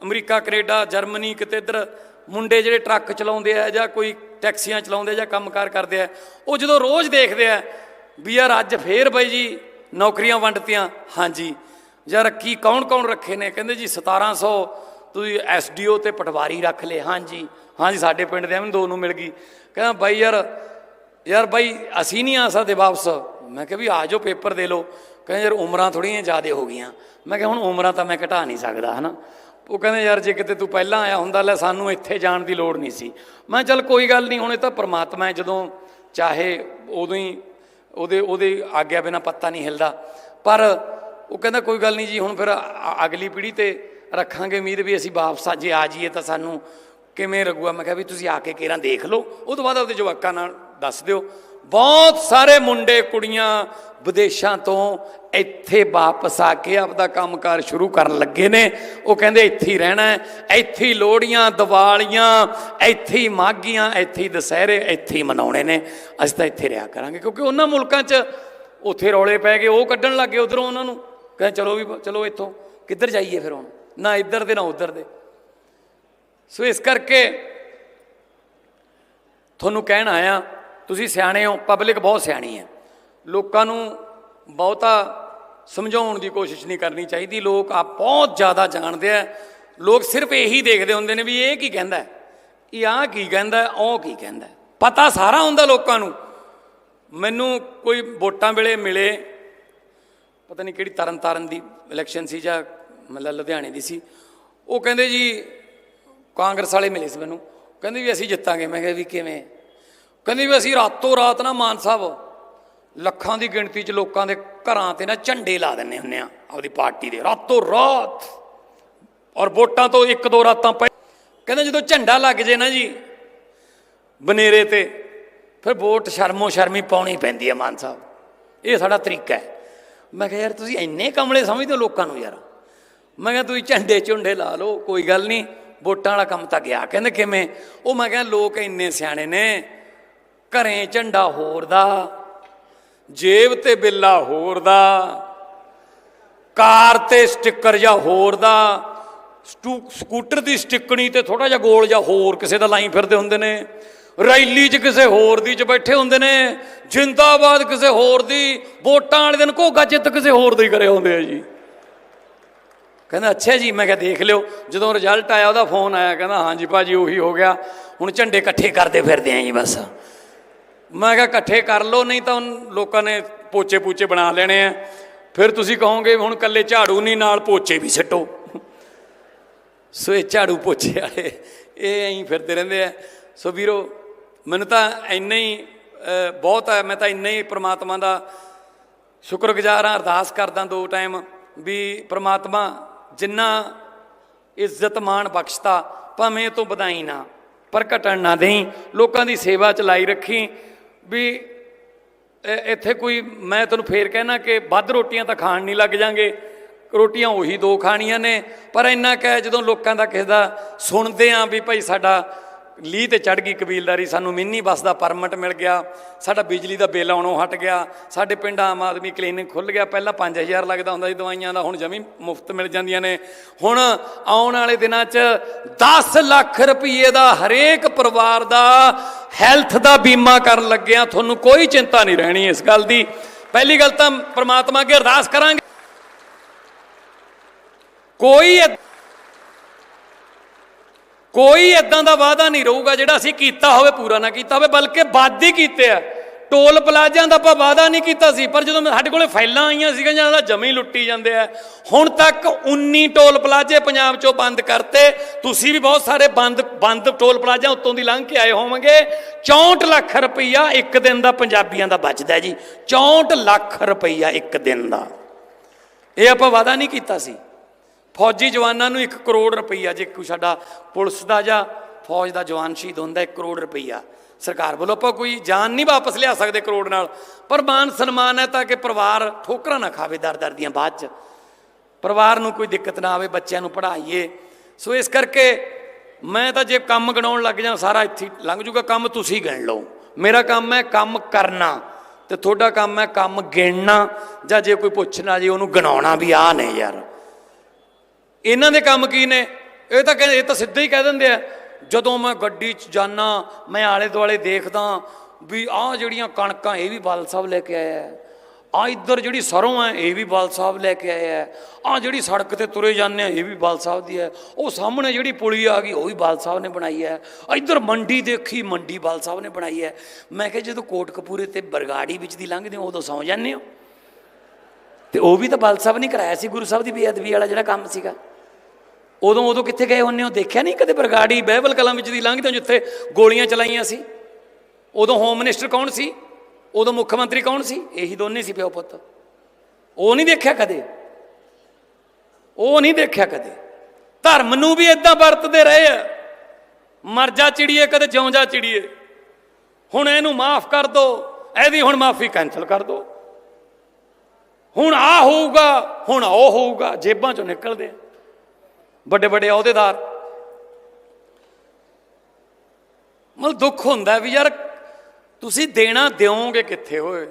America, Canada, Germany, ਕਿਤੇ ਇੱਧਰ ਮੁੰਡੇ ਜਿਹੜੇ ਟਰੱਕ ਚਲਾਉਂਦੇ ਆ ਜਾਂ ਕੋਈ ਟੈਕਸੀਆਂ ਚਲਾਉਂਦੇ ਆ ਜਾਂ ਕੰਮਕਾਰ ਕਰਦੇ ਆ, ਉਹ ਜਦੋਂ ਰੋਜ਼ ਦੇਖਦੇ ਆ ਵੀ ਯਾਰ ਅੱਜ ਫੇਰ ਬਾਈ ਜੀ ਨੌਕਰੀਆਂ ਵੰਡਤੀਆਂ। ਹਾਂਜੀ। ਯਾਰ ਕੀ ਕੌਣ ਕੌਣ ਰੱਖੇ ਨੇ? ਕਹਿੰਦੇ ਜੀ 1700 ਤੁਸੀਂ ਐਸਡੀਓ ਤੇ ਪਟਵਾਰੀ ਰੱਖ ਲਏ। ਹਾਂਜੀ। ਹਾਂਜੀ, ਸਾਡੇ ਪਿੰਡ ਦੇ ਐਵੇਂ ਦੋ ਨੂੰ ਮਿਲ ਗਈ। ਕਹਿੰਦਾ ਬਾਈ ਯਾਰ ਯਾਰ ਬਾਈ ਅਸੀਂ ਨਹੀਂ ਆ ਸਕਦੇ ਵਾਪਸ। ਮੈਂ ਕਿਹਾ ਵੀ ਆ ਜਾਓ, ਪੇਪਰ ਦੇ ਲਓ। ਕਹਿੰਦੇ ਯਾਰ ਉਮਰਾਂ ਥੋੜੀਆਂ ਜ਼ਿਆਦਾ ਹੋ ਗਈਆਂ। ਮੈਂ ਕਿਹਾ ਹੁਣ ਉਮਰਾਂ ਤਾਂ ਮੈਂ ਘਟਾ ਨਹੀਂ ਸਕਦਾ, ਹਨਾ। ਉਹ ਕਹਿੰਦੇ ਯਾਰ ਜੇ ਕਿਤੇ ਤੂੰ ਪਹਿਲਾਂ ਆਇਆ ਹੁੰਦਾ, ਲੈ ਸਾਨੂੰ ਇੱਥੇ ਜਾਣ ਦੀ ਲੋੜ ਨਹੀਂ ਸੀ। ਮੈਂ ਕਿਹਾ ਚੱਲ ਕੋਈ ਗੱਲ ਨਹੀਂ, ਹੁਣ ਇਹ ਤਾਂ ਪ੍ਰਮਾਤਮਾ ਹੈ, ਜਦੋਂ ਚਾਹੇ ਉਦੋਂ ਹੀ ਉਹਦੇ ਉਹਦੇ ਆਗਿਆ ਬਿਨਾ ਪੱਤਾ ਨਹੀਂ ਹਿਲਦਾ। ਪਰ ਉਹ ਕਹਿੰਦਾ ਕੋਈ ਗੱਲ ਨਹੀਂ ਜੀ, ਹੁਣ ਫਿਰ ਅਗਲੀ ਪੀੜ੍ਹੀ ਤੇ ਰੱਖਾਂਗੇ ਉਮੀਦ ਵੀ ਅਸੀਂ ਵਾਪਸ ਜੇ ਆ ਜਾਈਏ ਤਾਂ ਸਾਨੂੰ ਕਿਵੇਂ ਲੱਗੂਗਾ? ਮੈਂ ਕਿਹਾ ਵੀ ਤੁਸੀਂ ਆ ਕੇ ਕੇਰਾਂ ਦੇਖ ਲਓ। ਉਹ ਤੋਂ ਬਾਅਦ ਆਪਦੇ ਜਵਾਕਾਂ ਨਾਲ ਦੱਸ ਦਿਓ। ਬਹੁਤ ਸਾਰੇ ਮੁੰਡੇ ਕੁੜੀਆਂ ਵਿਦੇਸ਼ਾਂ ਤੋਂ ਇੱਥੇ ਵਾਪਸ ਆ ਕੇ ਆਪਦਾ ਕੰਮਕਾਰ ਸ਼ੁਰੂ ਕਰਨ ਲੱਗੇ ਨੇ। ਉਹ ਕਹਿੰਦੇ, ਇੱਥੇ ਹੀ ਰਹਿਣਾ ਹੈ, ਇੱਥੇ ਹੀ ਲੋਹੜੀਆਂ, ਦੀਵਾਲੀਆਂ, ਇੱਥੇ ਹੀ ਮਾਘੀਆਂ, ਇੱਥੇ ਹੀ ਦੁਸਹਿਰੇ, ਇੱਥੇ ਹੀ ਮਨਾਉਣੇ ਨੇ। ਅਸੀਂ ਤਾਂ ਇੱਥੇ ਰਿਹਾ ਕਰਾਂਗੇ, ਕਿਉਂਕਿ ਉਹਨਾਂ ਮੁਲਕਾਂ 'ਚ ਉੱਥੇ ਰੌਲੇ ਪੈ ਗਏ, ਉਹ ਕੱਢਣ ਲੱਗੇ ਉਧਰੋਂ ਉਹਨਾਂ ਨੂੰ। ਕਹਿੰਦੇ, ਚਲੋ ਵੀ, ਚਲੋ ਇੱਥੋਂ, ਕਿੱਧਰ ਜਾਈਏ ਫਿਰ ਹੁਣ? ਨਾ ਇੱਧਰ ਦੇ, ਨਾ ਉੱਧਰ ਦੇ। ਸੋ ਇਸ ਕਰਕੇ ਤੁਹਾਨੂੰ ਕਹਿਣ ਆਇਆ ਤੁਸੀਂ ਸਿਆਣੇ ਹੋ ਪਬਲਿਕ ਬਹੁਤ ਸਿਆਣੀ ਹੈ। ਲੋਕਾਂ ਨੂੰ ਬਹੁਤਾ ਸਮਝਾਉਣ ਦੀ ਕੋਸ਼ਿਸ਼ ਨਹੀਂ ਕਰਨੀ ਚਾਹੀਦੀ। ਲੋਕ ਆ ਬਹੁਤ ਜ਼ਿਆਦਾ ਜਾਣਦੇ ਆ। ਲੋਕ ਸਿਰਫ ਇਹੀ ਦੇਖਦੇ ਹੁੰਦੇ ਨੇ ਵੀ ਇਹ ਕੀ ਕਹਿੰਦਾ ਹੈ, ਇਹ ਆ ਕੀ ਕਹਿੰਦਾ ਉਹ ਕੀ ਕਹਿੰਦਾ ਪਤਾ ਸਾਰਾ ਹੁੰਦਾ ਲੋਕਾਂ ਨੂੰ। ਮੈਨੂੰ ਕੋਈ ਵੋਟਾਂ ਵੇਲੇ ਮਿਲੇ ਪਤਾ ਨਹੀਂ ਕਿਹੜੀ ਤਰਨ ਤਾਰਨ ਦੀ ਇਲੈਕਸ਼ਨ ਸੀ ਜਾਂ ਮਤਲਬ ਲੁਧਿਆਣੇ ਦੀ ਸੀ। ਉਹ ਕਹਿੰਦੇ ਜੀ ਕਾਂਗਰਸ ਵਾਲੇ ਮਿਲੇ ਸੀ ਮੈਨੂੰ। ਕਹਿੰਦੇ ਵੀ ਅਸੀਂ ਜਿੱਤਾਂਗੇ। ਮੈਂ ਕਿਹਾ ਵੀ ਕਿਵੇਂ? ਕਹਿੰਦੇ ਵੀ ਅਸੀਂ ਰਾਤੋਂ ਰਾਤ ਨਾ ਮਾਨ ਸਾਹਿਬ, ਲੱਖਾਂ ਦੀ ਗਿਣਤੀ 'ਚ ਲੋਕਾਂ ਦੇ ਘਰਾਂ ਤੇ ਨਾ ਝੰਡੇ ਲਾ ਦਿੰਨੇ ਹੁੰਨੇ ਆ, ਆਪਦੀ ਪਾਰਟੀ ਦੇ, ਰਾਤੋਂ ਰਾਤ। ਔਰ ਵੋਟਾਂ ਤੋਂ ਇੱਕ ਦੋ ਰਾਤਾਂ ਪਹਿਲਾਂ ਕਹਿੰਦੇ ਜਦੋਂ ਝੰਡਾ ਲੱਗ ਜੇ ਨਾ ਜੀ, ਬਨੇਰੇ ਤੇ, ਫਿਰ ਵੋਟ ਸ਼ਰਮੋ ਸ਼ਰਮੀ ਪਾਉਣੀ ਪੈਂਦੀ ਹੈ ਮਾਨ ਸਾਹਿਬ। ਇਹ ਸਾਡਾ ਤਰੀਕਾ ਹੈ। ਮੈਂ ਕਿਹਾ ਯਾਰ ਤੁਸੀਂ ਇੰਨੇ ਕਮਲੇ ਸਮਝਦੇ ਹੋ ਲੋਕਾਂ ਨੂੰ ਯਾਰ। ਮੈਂ ਕਿਹਾ ਤੁਸੀਂ ਝੰਡੇ ਝੁੰਡੇ ਲਾ ਲਓ, ਕੋਈ ਗੱਲ ਨਹੀਂ, ਵੋਟਾਂ ਵਾਲਾ ਕੰਮ ਤਾਂ ਗਿਆ। ਕਹਿੰਦੇ ਕਿਵੇਂ? ਉਹ ਮੈਂ ਕਿਹਾ ਲੋਕ ਇੰਨੇ ਸਿਆਣੇ ਨੇ ਘਰੇ ਝੰਡਾ ਹੋਰ ਦਾ ਜੇਬ ਤੇ ਬਿੱਲਾ ਹੋਰ ਦਾ ਕਾਰ ਤੇ ਸਟicker ਜਾਂ ਹੋਰ ਦਾ ਸਕੂਟਰ ਦੀ ਸਟਿੱਕਣੀ ਤੇ ਥੋੜਾ ਜਿਹਾ ਗੋਲ ਜਾਂ ਹੋਰ ਕਿਸੇ ਦਾ ਲਾਈ ਫਿਰਦੇ ਹੁੰਦੇ ਨੇ, ਰੈਲੀ 'ਚ ਕਿਸੇ ਹੋਰ ਦੀ 'ਚ ਬੈਠੇ ਹੁੰਦੇ ਨੇ, ਜਿੰਦਾਬਾਦ ਕਿਸੇ ਹੋਰ ਦੀ, ਵੋਟਾਂ ਵਾਲੇ ਦਿਨ ਘੋਗਾ ਚਿੱਤ ਕਿਸੇ ਹੋਰ ਦੇ ਕਰੇ ਹੁੰਦੇ ਆ ਜੀ। ਕਹਿੰਦਾ, ਅੱਛਾ ਜੀ, ਮੈਂ ਕਿਹਾ ਦੇਖ ਲਿਓ, ਜਦੋਂ ਰਿਜ਼ਲਟ ਆਇਆ ਉਹਦਾ ਫੋਨ ਆਇਆ, ਕਹਿੰਦਾ, ਹਾਂਜੀ ਭਾਜੀ, ਉਹੀ ਹੋ ਗਿਆ, ਹੁਣ ਝੰਡੇ ਇਕੱਠੇ ਕਰਦੇ ਫਿਰਦੇ ਆਂ ਜੀ ਬਸ। ਮੈਂ ਕਿਹਾ ਇਕੱਠੇ ਕਰ ਲਓ, ਨਹੀਂ ਤਾਂ ਹੁਣ ਲੋਕਾਂ ਨੇ ਪੋਚੇ ਪੂਚੇ ਬਣਾ ਲੈਣੇ ਆ। ਫਿਰ ਤੁਸੀਂ ਕਹੋਗੇ ਹੁਣ ਕੱਲੇ ਝਾੜੂ ਨਹੀਂ, ਨਾਲ ਪੋਚੇ ਵੀ ਛੱਟੋ ਸੋ ਇਹ ਝਾੜੂ ਪੋਚੇ ਵਾਲੇ, ਇਹ ਐਂ ਫਿਰਦੇ ਰਹਿੰਦੇ ਆ। ਸੋ ਵੀਰੋ, ਮੈਨੂੰ ਤਾਂ ਇੰਨਾ ਹੀ ਬਹੁਤ ਹੈ ਮੈਂ ਤਾਂ ਇੰਨਾ ਹੀ ਪ੍ਰਮਾਤਮਾ ਦਾ ਸ਼ੁਕਰਗੁਜ਼ਾਰ ਹਾਂ ਅਰਦਾਸ ਕਰਦਾ ਦੋ ਟਾਈਮ ਵੀ ਪ੍ਰਮਾਤਮਾ ਜਿੰਨਾ ਇੱਜ਼ਤ ਮਾਣ ਬਖਸ਼ਤਾ, ਭਾਵੇਂ ਤੋਂ ਵਧਾਈ ਨਾ ਪਰ ਘਟਣ ਨਾ ਦੇਈ, ਲੋਕਾਂ ਦੀ ਸੇਵਾ ਚ ਲਾਈ ਰੱਖੀ। ਵੀ ਇੱਥੇ ਕੋਈ, ਮੈਂ ਤੁਹਾਨੂੰ ਫੇਰ ਕਹਿਣਾ ਕਿ ਵੱਧ ਰੋਟੀਆਂ ਤਾਂ ਖਾਣ ਨਹੀਂ ਲੱਗ ਜਾਾਂਗੇ। ਰੋਟੀਆਂ ਉਹੀ ਦੋ ਖਾਣੀਆਂ ਨੇ। ਪਰ ਇੰਨਾ ਕਹਿ ਜਦੋਂ ਲੋਕਾਂ ਦਾ ਕਿਸੇ ਦਾ ਸੁਣਦੇ ਆਂ ਵੀ ਭਾਈ ਸਾਡਾ ਲੀਹ ਤੇ ਚੜ ਗਈ ਕਬੀਲਦਾਰੀ, ਸਾਨੂੰ ਮਿੰਨੀ ਬੱਸ ਦਾ ਪਰਮਿਟ ਮਿਲ ਗਿਆ, ਸਾਡਾ ਬਿਜਲੀ ਦਾ ਬਿੱਲ ਆਉਣੋਂ ਹਟ ਗਿਆ, ਸਾਡੇ ਪਿੰਡ ਆਮ ਆਦਮੀ ਕਲੀਨਿਕ ਖੁੱਲ ਗਿਆ। ਪਹਿਲਾਂ 5000 ਲੱਗਦਾ ਹੁੰਦਾ ਸੀ ਦਵਾਈਆਂ ਦਾ, ਹੁਣ ਜਮੀ ਮੁਫਤ ਮਿਲ ਜਾਂਦੀਆਂ ਨੇ। ਹੁਣ ਆਉਣ ਵਾਲੇ ਦਿਨਾਂ 'ਚ 10 ਲੱਖ ਰੁਪਏ ਦਾ ਹਰੇਕ ਪਰਿਵਾਰ ਦਾ ਹੈਲਥ ਦਾ ਬੀਮਾ ਕਰਨ ਲੱਗਿਆ ਤੁਹਾਨੂੰ ਕੋਈ ਚਿੰਤਾ ਨਹੀਂ ਰਹਿਣੀ ਇਸ ਗੱਲ ਦੀ। ਪਹਿਲੀ ਗੱਲ ਤਾਂ ਪ੍ਰਮਾਤਮਾ ਅੱਗੇ ਅਰਦਾਸ ਕਰਾਂਗੇ। ਕੋਈ ਕੋਈ ਇਦਾਂ ਦਾ ਵਾਅਦਾ ਨਹੀਂ ਰਹੂਗਾ ਜਿਹੜਾ ਅਸੀਂ ਕੀਤਾ ਹੋਵੇ, ਪੂਰਾ ਨਾ ਕੀਤਾ ਹੋਵੇ, ਬਲਕਿ ਵੱਧ ਕੀਤੇ ਆ। ਟੋਲ ਪਲਾਜ਼ਿਆਂ ਦਾ ਆਪਾਂ ਵਾਅਦਾ ਨਹੀਂ ਕੀਤਾ ਸੀ, ਪਰ ਜਦੋਂ ਸਾਡੇ ਕੋਲੇ ਫਾਈਲਾਂ ਆਈਆਂ ਸੀਗੀਆਂ ਜਾਂ ਦਾ ਜਮੀ ਲੁੱਟੀ ਜਾਂਦੇ ਆ, ਹੁਣ ਤੱਕ 19 ਟੋਲ ਪਲਾਜ਼ੇ ਪੰਜਾਬ ਚੋਂ ਬੰਦ ਕਰਤੇ, ਤੁਸੀਂ ਵੀ ਬਹੁਤ ਸਾਰੇ ਬੰਦ ਬੰਦ ਟੋਲ ਪਲਾਜ਼ਾ ਉੱਤੋਂ ਦੀ ਲੰਘ ਕੇ ਆਏ ਹੋਵੋਗੇ। 64 ਲੱਖ ਰੁਪਈਆ ਇੱਕ ਦਿਨ ਦਾ ਪੰਜਾਬੀਆਂ ਦਾ ਬਚਦਾ ਜੀ 64 ਲੱਖ ਰੁਪਈਆ ਇੱਕ ਦਿਨ ਦਾ। ਇਹ ਆਪਾਂ ਵਾਅਦਾ ਨਹੀਂ ਕੀਤਾ ਸੀ। ਫੌਜੀ ਜਵਾਨਾਂ ਨੂੰ 1 ਕਰੋੜ ਰੁਪਈਆ, ਜੇ ਕੋਈ ਸਾਡਾ ਪੁਲਿਸ ਦਾ ਜਾਂ ਫੌਜ ਦਾ ਜਵਾਨ ਸ਼ਹੀਦ ਹੁੰਦਾ 1 ਕਰੋੜ ਰੁਪਈਆ। ਸਰਕਾਰ ਵੱਲੋਂ ਆਪਾਂ ਕੋਈ ਜਾਨ ਨਹੀਂ ਵਾਪਸ ਲਿਆ ਸਕਦੇ ਕਰੋੜ ਨਾਲ। ਪਰ ਮਾਨ ਸਨਮਾਨ ਹੈ ਤਾਂ ਕਿ ਪਰਿਵਾਰ ਠੋਕਰਾਂ ਨਾ ਖਾਵੇ ਦਰ ਦਰ ਦੀਆਂ ਬਾਅਦ ਚ। ਪਰਿਵਾਰ ਨੂੰ ਕੋਈ ਦਿੱਕਤ ਨਾ ਆਵੇ, ਬੱਚਿਆਂ ਨੂੰ ਪੜ੍ਹਾਈਏ। ਸੋ ਇਸ ਕਰਕੇ ਮੈਂ ਤਾਂ ਜੇ ਕੰਮ ਗਣਾਉਣ ਲੱਗ ਜਾ ਸਾਰਾ ਇੱਥੇ ਲੰਘ ਜੂਗਾ, ਕੰਮ ਤੁਸੀਂ ਗਿਣ ਲਓ। ਮੇਰਾ ਕੰਮ ਹੈ ਕੰਮ ਕਰਨਾ ਤੇ ਤੁਹਾਡਾ ਕੰਮ ਹੈ ਕੰਮ ਗਿਣਨਾ। ਜਾਂ ਜੇ ਕੋਈ ਪੁੱਛਣਾ ਜੀ, ਉਹਨੂੰ ਗਣਾਉਣਾ ਵੀ ਆ ਨੇ ਯਾਰ। ਇਹਨਾਂ ਦੇ ਕੰਮ ਕੀ ਨੇ? ਇਹ ਤਾਂ ਕਹਿੰਦੇ, ਇਹ ਤਾਂ ਸਿੱਧਾ ਹੀ ਕਹਿ ਦਿੰਦੇ ਆ ਜਦੋਂ ਮੈਂ ਗੱਡੀ 'ਚ ਜਾਣਾ ਮੈਂ ਆਲੇ ਦੁਆਲੇ ਦੇਖਦਾ ਵੀ ਆਹ ਜਿਹੜੀਆਂ ਕਣਕਾਂ, ਇਹ ਵੀ ਬਾਲ ਸਾਹਿਬ ਲੈ ਕੇ ਆਇਆ ਆ ਇੱਧਰ ਜਿਹੜੀ ਸਰੋਂ ਹੈ, ਇਹ ਵੀ ਬਾਲ ਸਾਹਿਬ ਲੈ ਕੇ ਆਇਆ ਹੈ। ਆ ਜਿਹੜੀ ਸੜਕ ਤੇ ਤੁਰੇ ਜਾਂਦੇ ਆ, ਇਹ ਵੀ ਬਾਲ ਸਾਹਿਬ ਦੀ ਹੈ। ਉਹ ਸਾਹਮਣੇ ਜਿਹੜੀ ਪੁਲੀ ਆ ਗਈ, ਉਹ ਵੀ ਬਾਲ ਸਾਹਿਬ ਨੇ ਬਣਾਈ ਹੈ। ਇੱਧਰ ਮੰਡੀ ਦੇਖੀ, ਮੰਡੀ ਬਾਲ ਸਾਹਿਬ ਨੇ ਬਣਾਈ ਹੈ। ਮੈਂ ਕਿਹਾ, ਜਦੋਂ ਕੋਟਕਪੂਰੇ ਤੇ ਬਰਗਾੜੀ ਵਿੱਚ ਦੀ ਲੰਘਦੇ ਹੋ, ਉਦੋਂ ਸੌ ਜਾਂਦੇ ਹੋ। ਤੇ ਉਹ ਵੀ ਤਾਂ ਬਾਲ ਸਾਹਿਬ ਨੇ ਕਰਾਇਆ ਸੀ, ਗੁਰੂ ਸਾਹਿਬ ਦੀ ਬੇਅਦਬੀ ਵਾਲਾ ਜਿਹੜਾ ਕੰਮ ਸੀਗਾ। ਉਦੋਂ ਉਦੋਂ ਕਿੱਥੇ ਗਏ ਹੁੰਨੇ ਹੋ? ਦੇਖਿਆ ਨਹੀਂ ਕਦੇ ਬਰਗਾੜੀ ਬਹਿਬਲ ਕਲਾਂ ਵਿੱਚ ਦੀ ਲੰਘਦੇ ਹੋ ਜਿੱਥੇ ਗੋਲੀਆਂ ਚਲਾਈਆਂ ਸੀ? ਉਦੋਂ ਹੋਮ ਮਿਨਿਸਟਰ ਕੌਣ ਸੀ? ਉਦੋਂ ਮੁੱਖ ਮੰਤਰੀ ਕੌਣ ਸੀ? ਇਹੀ ਦੋਨੇ ਸੀ ਪਿਓ ਪੁੱਤ। ਉਹ ਨਹੀਂ ਦੇਖਿਆ ਕਦੇ? ਉਹ ਨਹੀਂ ਦੇਖਿਆ ਕਦੇ? ਧਰਮ ਨੂੰ ਵੀ ਇਦਾਂ ਵਰਤਦੇ ਰਹੇ ਆ। ਮਰ ਜਾ ਚਿੜੀਏ, ਕਦੇ ਜਿਉਂ ਜਾ ਚਿੜੀਏ। ਹੁਣ ਇਹਨੂੰ ਮਾਫ ਕਰ ਦੋ। ਇਹਦੀ ਹੁਣ ਮਾਫੀ ਕੈਨਸਲ ਕਰ ਦੋ। ਹੁਣ ਆ ਹੋਊਗਾ, ਹੁਣ ਉਹ ਹੋਊਗਾ, ਜੇਬਾਂ ਚੋਂ ਨਿਕਲਦੇ ਆ। ਵੱਡੇ ਵੱਡੇ ਅਹੁਦੇਦਾਰ। ਮਤਲਬ ਦੁੱਖ ਹੁੰਦਾ ਵੀ ਯਾਰ ਤੁਸੀਂ ਦੇਣਾ ਦਿਓਗੇ ਕਿੱਥੇ ਹੋਏ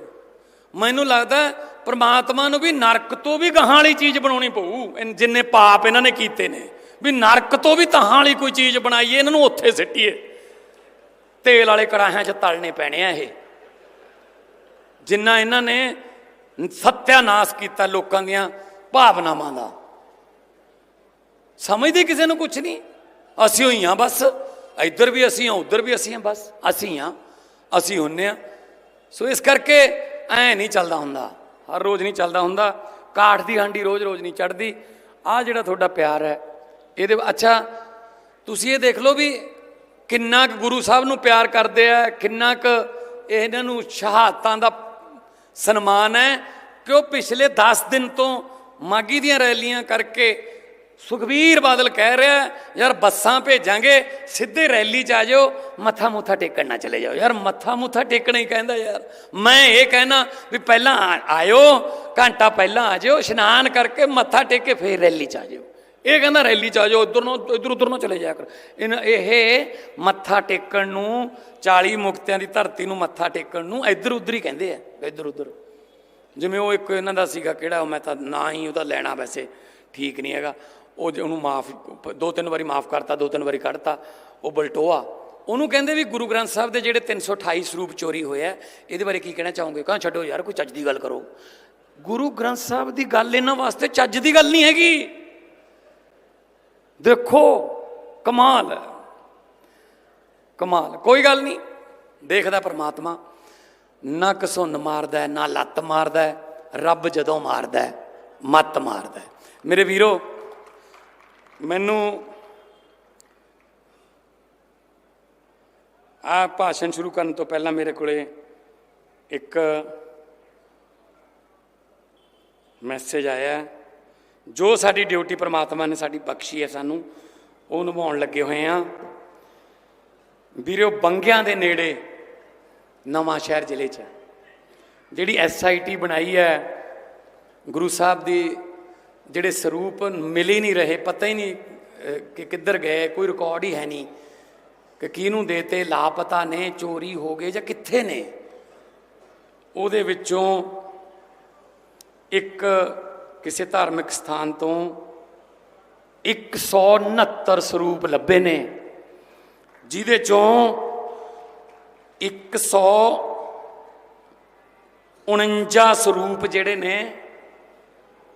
ਮੈਨੂੰ ਲੱਗਦਾ ਹੈ ਪ੍ਰਮਾਤਮਾ ਨੂੰ ਵੀ ਨਰਕ ਤੋਂ ਵੀ ਗਾਹਾਂ ਵਾਲੀ ਚੀਜ਼ ਬਣਾਉਣੀ ਪਊ। ਜਿੰਨੇ ਪਾਪ ਇਹਨਾਂ ਨੇ ਕੀਤੇ ਨੇ, ਵੀ ਨਰਕ ਤੋਂ ਵੀ ਤਹਾਂ ਵਾਲੀ ਕੋਈ ਚੀਜ਼ ਬਣਾਈਏ, ਇਹਨਾਂ ਨੂੰ ਉੱਥੇ ਸਿੱਟੀਏ। ਤੇਲ ਵਾਲੇ ਕੜਾਹਿਆਂ 'ਚ ਤਲਣੇ ਪੈਣੇ ਆ ਇਹ। ਜਿੰਨਾ ਇਹਨਾਂ ਨੇ ਸਤਿਆਨਾਸ਼ ਕੀਤਾ ਲੋਕਾਂ ਦੀਆਂ ਭਾਵਨਾਵਾਂ ਦਾ। ਸਮਝਦੇ ਕਿਸੇ ਨੂੰ ਕੁਝ ਨਹੀਂ। ਅਸੀਂ ਹੋਈ ਹਾਂ ਬਸ। ਇੱਧਰ ਵੀ ਅਸੀਂ ਹਾਂ, ਉੱਧਰ ਵੀ ਅਸੀਂ ਹਾਂ, ਬਸ ਅਸੀਂ ਹਾਂ, ਅਸੀਂ ਹੁੰਨੇ ਆ ਸੋ ਇਸ ਕਰਕੇ ਐ ਨਹੀਂ ਚੱਲਦਾ ਹੁੰਦਾ। ਹਰ ਰੋਜ਼ ਨਹੀਂ ਚੱਲਦਾ ਹੁੰਦਾ। ਕਾਠ ਦੀ ਹਾਂਡੀ ਰੋਜ਼-ਰੋਜ਼ ਨਹੀਂ ਚੜਦੀ ਆ ਜਿਹੜਾ ਤੁਹਾਡਾ ਪਿਆਰ ਹੈ, ਇਹਦੇ ਅੱਛਾ, ਤੁਸੀਂ ਇਹ ਦੇਖ ਲਓ ਵੀ ਕਿੰਨਾ ਕੁ ਗੁਰੂ ਸਾਹਿਬ ਨੂੰ ਪਿਆਰ ਕਰਦੇ ਆ, ਕਿੰਨਾ ਕੁ ਇਹਨਾਂ ਨੂੰ ਸ਼ਹਾਦਤਾਂ ਦਾ ਸਨਮਾਨ ਹੈ। ਕਿ ਉਹ ਪਿਛਲੇ 10 ਦਿਨ ਤੋਂ ਮਾਗੀ ਦੀਆਂ ਰੈਲੀਆਂ ਕਰਕੇ ਸੁਖਬੀਰ ਬਾਦਲ ਕਹਿ ਰਿਹਾ, ਯਾਰ ਬੱਸਾਂ ਭੇਜਾਂਗੇ, ਸਿੱਧੇ ਰੈਲੀ 'ਚ ਆ ਜਾਓ, ਮੱਥਾ ਮੁੱਥਾ ਟੇਕਣ ਨਾ ਚਲੇ ਜਾਓ। ਯਾਰ ਮੱਥਾ ਮੁੱਥਾ ਟੇਕਣਾ ਹੀ ਕਹਿੰਦਾ ਯਾਰ। ਮੈਂ ਇਹ ਕਹਿਣਾ ਵੀ ਪਹਿਲਾਂ ਆ- ਆਇਓ, ਘੰਟਾ ਪਹਿਲਾਂ ਆ ਜਾਓ ਇਸ਼ਨਾਨ ਕਰਕੇ ਮੱਥਾ ਟੇਕ ਕੇ ਫੇਰ ਰੈਲੀ 'ਚ ਆ ਜਾਓ ਇਹ ਕਹਿੰਦਾ ਰੈਲੀ 'ਚ ਆ ਜਾਓ ਉਧਰ ਨੂੰ ਇਧਰ ਉਧਰ ਨੂੰ ਚਲੇ ਜਾਇਆ ਕਰ। ਇਹ ਮੱਥਾ ਟੇਕਣ ਨੂੰ 40 ਮੁਕਤਿਆਂ ਦੀ ਧਰਤੀ ਨੂੰ ਮੱਥਾ ਟੇਕਣ ਨੂੰ ਇੱਧਰ ਉੱਧਰ ਹੀ ਕਹਿੰਦੇ ਆ, ਇੱਧਰ ਉੱਧਰ। ਜਿਵੇਂ ਉਹ ਇੱਕ ਇਹਨਾਂ ਦਾ ਸੀਗਾ ਕਿਹੜਾ, ਉਹ ਮੈਂ ਤਾਂ ਨਾ ਹੀ ਉਹਦਾ ਲੈਣਾ ਵੈਸੇ ਠੀਕ ਨਹੀਂ ਹੈਗਾ। ਉਹ ਜੇ ਉਹਨੂੰ ਮਾਫ ਦੋ ਤਿੰਨ ਵਾਰੀ ਮਾਫ ਕਰਤਾ, ਦੋ ਤਿੰਨ ਵਾਰੀ ਕੱਢਤਾ, ਉਹ ਬਲਟੋਆ। ਉਹਨੂੰ ਕਹਿੰਦੇ ਵੀ ਗੁਰੂ ਗ੍ਰੰਥ ਸਾਹਿਬ ਦੇ ਜਿਹੜੇ 328 ਸਰੂਪ ਚੋਰੀ ਹੋਇਆ ਇਹਦੇ ਬਾਰੇ ਕੀ ਕਹਿਣਾ ਚਾਹੋਗੇ? ਕਹਾਂ ਛੱਡੋ ਯਾਰ, ਕੋਈ ਚੱਜ ਦੀ ਗੱਲ ਕਰੋ। ਗੁਰੂ ਗ੍ਰੰਥ ਸਾਹਿਬ ਦੀ ਗੱਲ ਇਹਨਾਂ ਵਾਸਤੇ ਚੱਜ ਦੀ ਗੱਲ ਨਹੀਂ ਹੈਗੀ। ਦੇਖੋ, ਕਮਾਲ ਹੈ। ਕਮਾਲ, ਕੋਈ ਗੱਲ ਨਹੀਂ। ਦੇਖਦਾ ਪਰਮਾਤਮਾ, ਨਾ ਕਸੁੰਨ ਮਾਰਦਾ ਨਾ ਲੱਤ ਮਾਰਦਾ ਰੱਬ ਜਦੋਂ ਮਾਰਦਾ ਮੱਤ ਮਾਰਦਾ ਮੇਰੇ ਵੀਰੋ ਮੈਨੂੰ ਆ ਭਾਸ਼ਣ ਸ਼ੁਰੂ ਕਰਨ ਤੋਂ ਪਹਿਲਾਂ ਮੇਰੇ ਕੋਲੇ ਇੱਕ ਮੈਸੇਜ ਆਇਆ ਜੋ ਸਾਡੀ ਡਿਊਟੀ ਪ੍ਰਮਾਤਮਾ ਨੇ ਸਾਡੀ ਬਖਸ਼ੀ ਹੈ ਸਾਨੂੰ, ਉਹ ਨਿਭਾਉਣ ਲੱਗੇ ਹੋਏ ਆ ਵੀਰੋ, ਬੰਗਿਆਂ ਦੇ ਨੇੜੇ ਨਵਾਂ ਸ਼ਹਿਰ ਜ਼ਿਲ੍ਹੇ 'ਚ ਜਿਹੜੀ ਐਸਆਈਟੀ ਬਣਾਈ ਹੈ, ਗੁਰੂ ਸਾਹਿਬ ਦੀ ਜਿਹੜੇ ਸਰੂਪ ਮਿਲ ਹੀ ਨਹੀਂ ਰਹੇ, ਪਤਾ ਹੀ ਨਹੀਂ ਕਿ ਕਿੱਧਰ ਗਏ, ਕੋਈ ਰਿਕਾਰਡ ਹੀ ਹੈ ਨਹੀਂ ਕਿ ਕਿਹਨੂੰ ਦੇਤੇ, ਲਾਪਤਾ ਨੇ, ਚੋਰੀ ਹੋ ਗਏ ਜਾਂ ਕਿੱਥੇ ਨੇ। ਉਹਦੇ ਵਿੱਚੋਂ ਇੱਕ ਕਿਸੇ ਧਾਰਮਿਕ ਸਥਾਨ ਤੋਂ 169 ਸਰੂਪ ਲੱਭੇ ਨੇ, ਜਿਹਦੇ ਚੋਂ 149 ਸਰੂਪ ਜਿਹੜੇ ਨੇ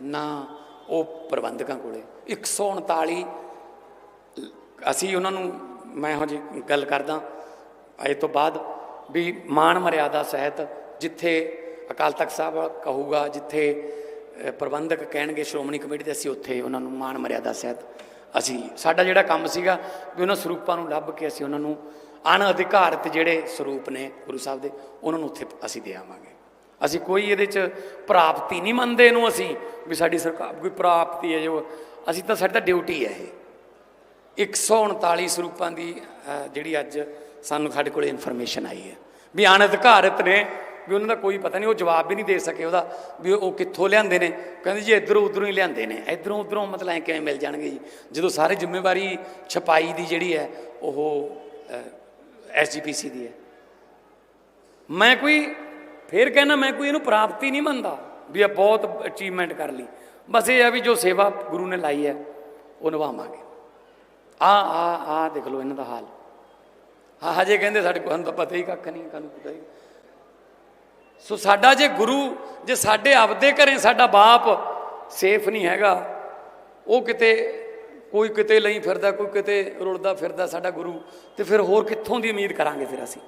ਨਾ ਉਹ ਪ੍ਰਬੰਧਕਾਂ ਕੋਲੇ। 139 ਅਸੀਂ ਉਹਨਾਂ ਨੂੰ, ਮੈਂ ਇਹੋ ਜਿਹੀ ਗੱਲ ਕਰਦਾ, ਇਹ ਤੋਂ ਬਾਅਦ ਵੀ ਮਾਣ ਮਰਿਆਦਾ ਸਹਿਤ ਜਿੱਥੇ ਅਕਾਲ ਤਖਤ ਸਾਹਿਬ ਕਹੂਗਾ, ਜਿੱਥੇ ਪ੍ਰਬੰਧਕ ਕਹਿਣਗੇ, ਸ਼੍ਰੋਮਣੀ ਕਮੇਟੀ ਦੇ, ਅਸੀਂ ਉੱਥੇ ਉਹਨਾਂ ਨੂੰ ਮਾਣ ਮਰਿਆਦਾ ਸਹਿਤ ਅਸੀਂ, ਸਾਡਾ ਜਿਹੜਾ ਕੰਮ ਸੀਗਾ ਵੀ ਉਹਨਾਂ ਸਰੂਪਾਂ ਨੂੰ ਲੱਭ ਕੇ ਅਸੀਂ ਉਹਨਾਂ ਨੂੰ ਅਣਅਧਿਕਾਰਤ ਜਿਹੜੇ ਸਰੂਪ ਨੇ ਗੁਰੂ ਸਾਹਿਬ ਦੇ, ਉਹਨਾਂ ਨੂੰ ਉੱਥੇ ਅਸੀਂ ਦੇ ਆਵਾਂਗੇ। ਅਸੀਂ ਕੋਈ ਇਹਦੇ 'ਚ ਪ੍ਰਾਪਤੀ ਨਹੀਂ ਮੰਨਦੇ ਇਹਨੂੰ ਅਸੀਂ, ਵੀ ਸਾਡੀ ਸਰਕਾਰ ਕੋਈ ਪ੍ਰਾਪਤੀ ਹੈ ਜੋ। ਅਸੀਂ ਤਾਂ ਸਾਡੀ ਤਾਂ ਡਿਊਟੀ ਹੈ ਇਹ। 139 ਸਰੂਪਾਂ ਦੀ ਜਿਹੜੀ ਅੱਜ ਸਾਨੂੰ ਸਾਡੇ ਕੋਲ ਇਨਫੋਰਮੇਸ਼ਨ ਆਈ ਹੈ। ਵੀ ਅਣਅਧਿਕਾਰਤ ਨੇ, ਵੀ ਉਹਨਾਂ ਦਾ ਕੋਈ ਪਤਾ ਨਹੀਂ, ਉਹ ਜਵਾਬ ਵੀ ਨਹੀਂ ਦੇ ਸਕੇ ਉਹਦਾ, ਵੀ ਉਹ ਕਿੱਥੋਂ ਲਿਆਂਦੇ ਨੇ। ਕਹਿੰਦੇ ਜੀ ਇਧਰੋਂ ਉਧਰੋਂ ਹੀ ਲਿਆਂਦੇ ਨੇ। ਇਧਰੋਂ ਉਧਰੋਂ ਮਤਲਬ ਐ ਕਿਵੇਂ ਮਿਲ ਜਾਣਗੇ ਜੀ? ਜਦੋਂ ਸਾਰੇ ਜ਼ਿੰਮੇਵਾਰੀ ਛਪਾਈ ਦੀ ਜਿਹੜੀ ਹੈ, ਉਹ ਐਸਜੀਪੀਸੀ ਦੀ ਹੈ। ਮੈਂ ਕੋਈ ਫਿਰ ਕਹਿੰਦਾ ਮੈਂ ਕੋਈ ਇਹਨੂੰ ਪ੍ਰਾਪਤੀ ਨਹੀਂ ਮੰਨਦਾ ਵੀ ਇਹ ਬਹੁਤ ਅਚੀਵਮੈਂਟ ਕਰ ਲਈ। ਬਸ ਇਹ ਆ ਵੀ ਜੋ ਸੇਵਾ ਗੁਰੂ ਨੇ ਲਾਈ ਹੈ, ਉਹ ਨਿਭਾਵਾਂਗੇ। ਆ ਆ ਆ ਦੇਖ ਲਓ ਇਹਨਾਂ ਦਾ ਹਾਲ। ਹਾਂ ਹਜੇ ਕਹਿੰਦੇ ਸਾਡੇ ਕੋਲ ਤਾਂ ਪਤਾ ਹੀ ਕੱਖ ਨਹੀਂ ਕਾਨੂੰ ਪਤਾ ਹੀ। ਸੋ ਸਾਡਾ ਜੇ ਗੁਰੂ, ਜੇ ਸਾਡੇ ਆਪਦੇ ਘਰੇ ਸਾਡਾ ਬਾਪ ਸੇਫ ਨਹੀਂ ਹੈਗਾ, ਉਹ ਕਿਤੇ, ਕੋਈ ਕਿਤੇ ਲਈ ਫਿਰਦਾ, ਕੋਈ ਕਿਤੇ ਰੁਲਦਾ ਫਿਰਦਾ ਸਾਡਾ ਗੁਰੂ, ਤੇ ਫਿਰ ਹੋਰ ਕਿੱਥੋਂ ਦੀ ਉਮੀਦ ਕਰਾਂਗੇ ਫਿਰ ਅਸੀਂ?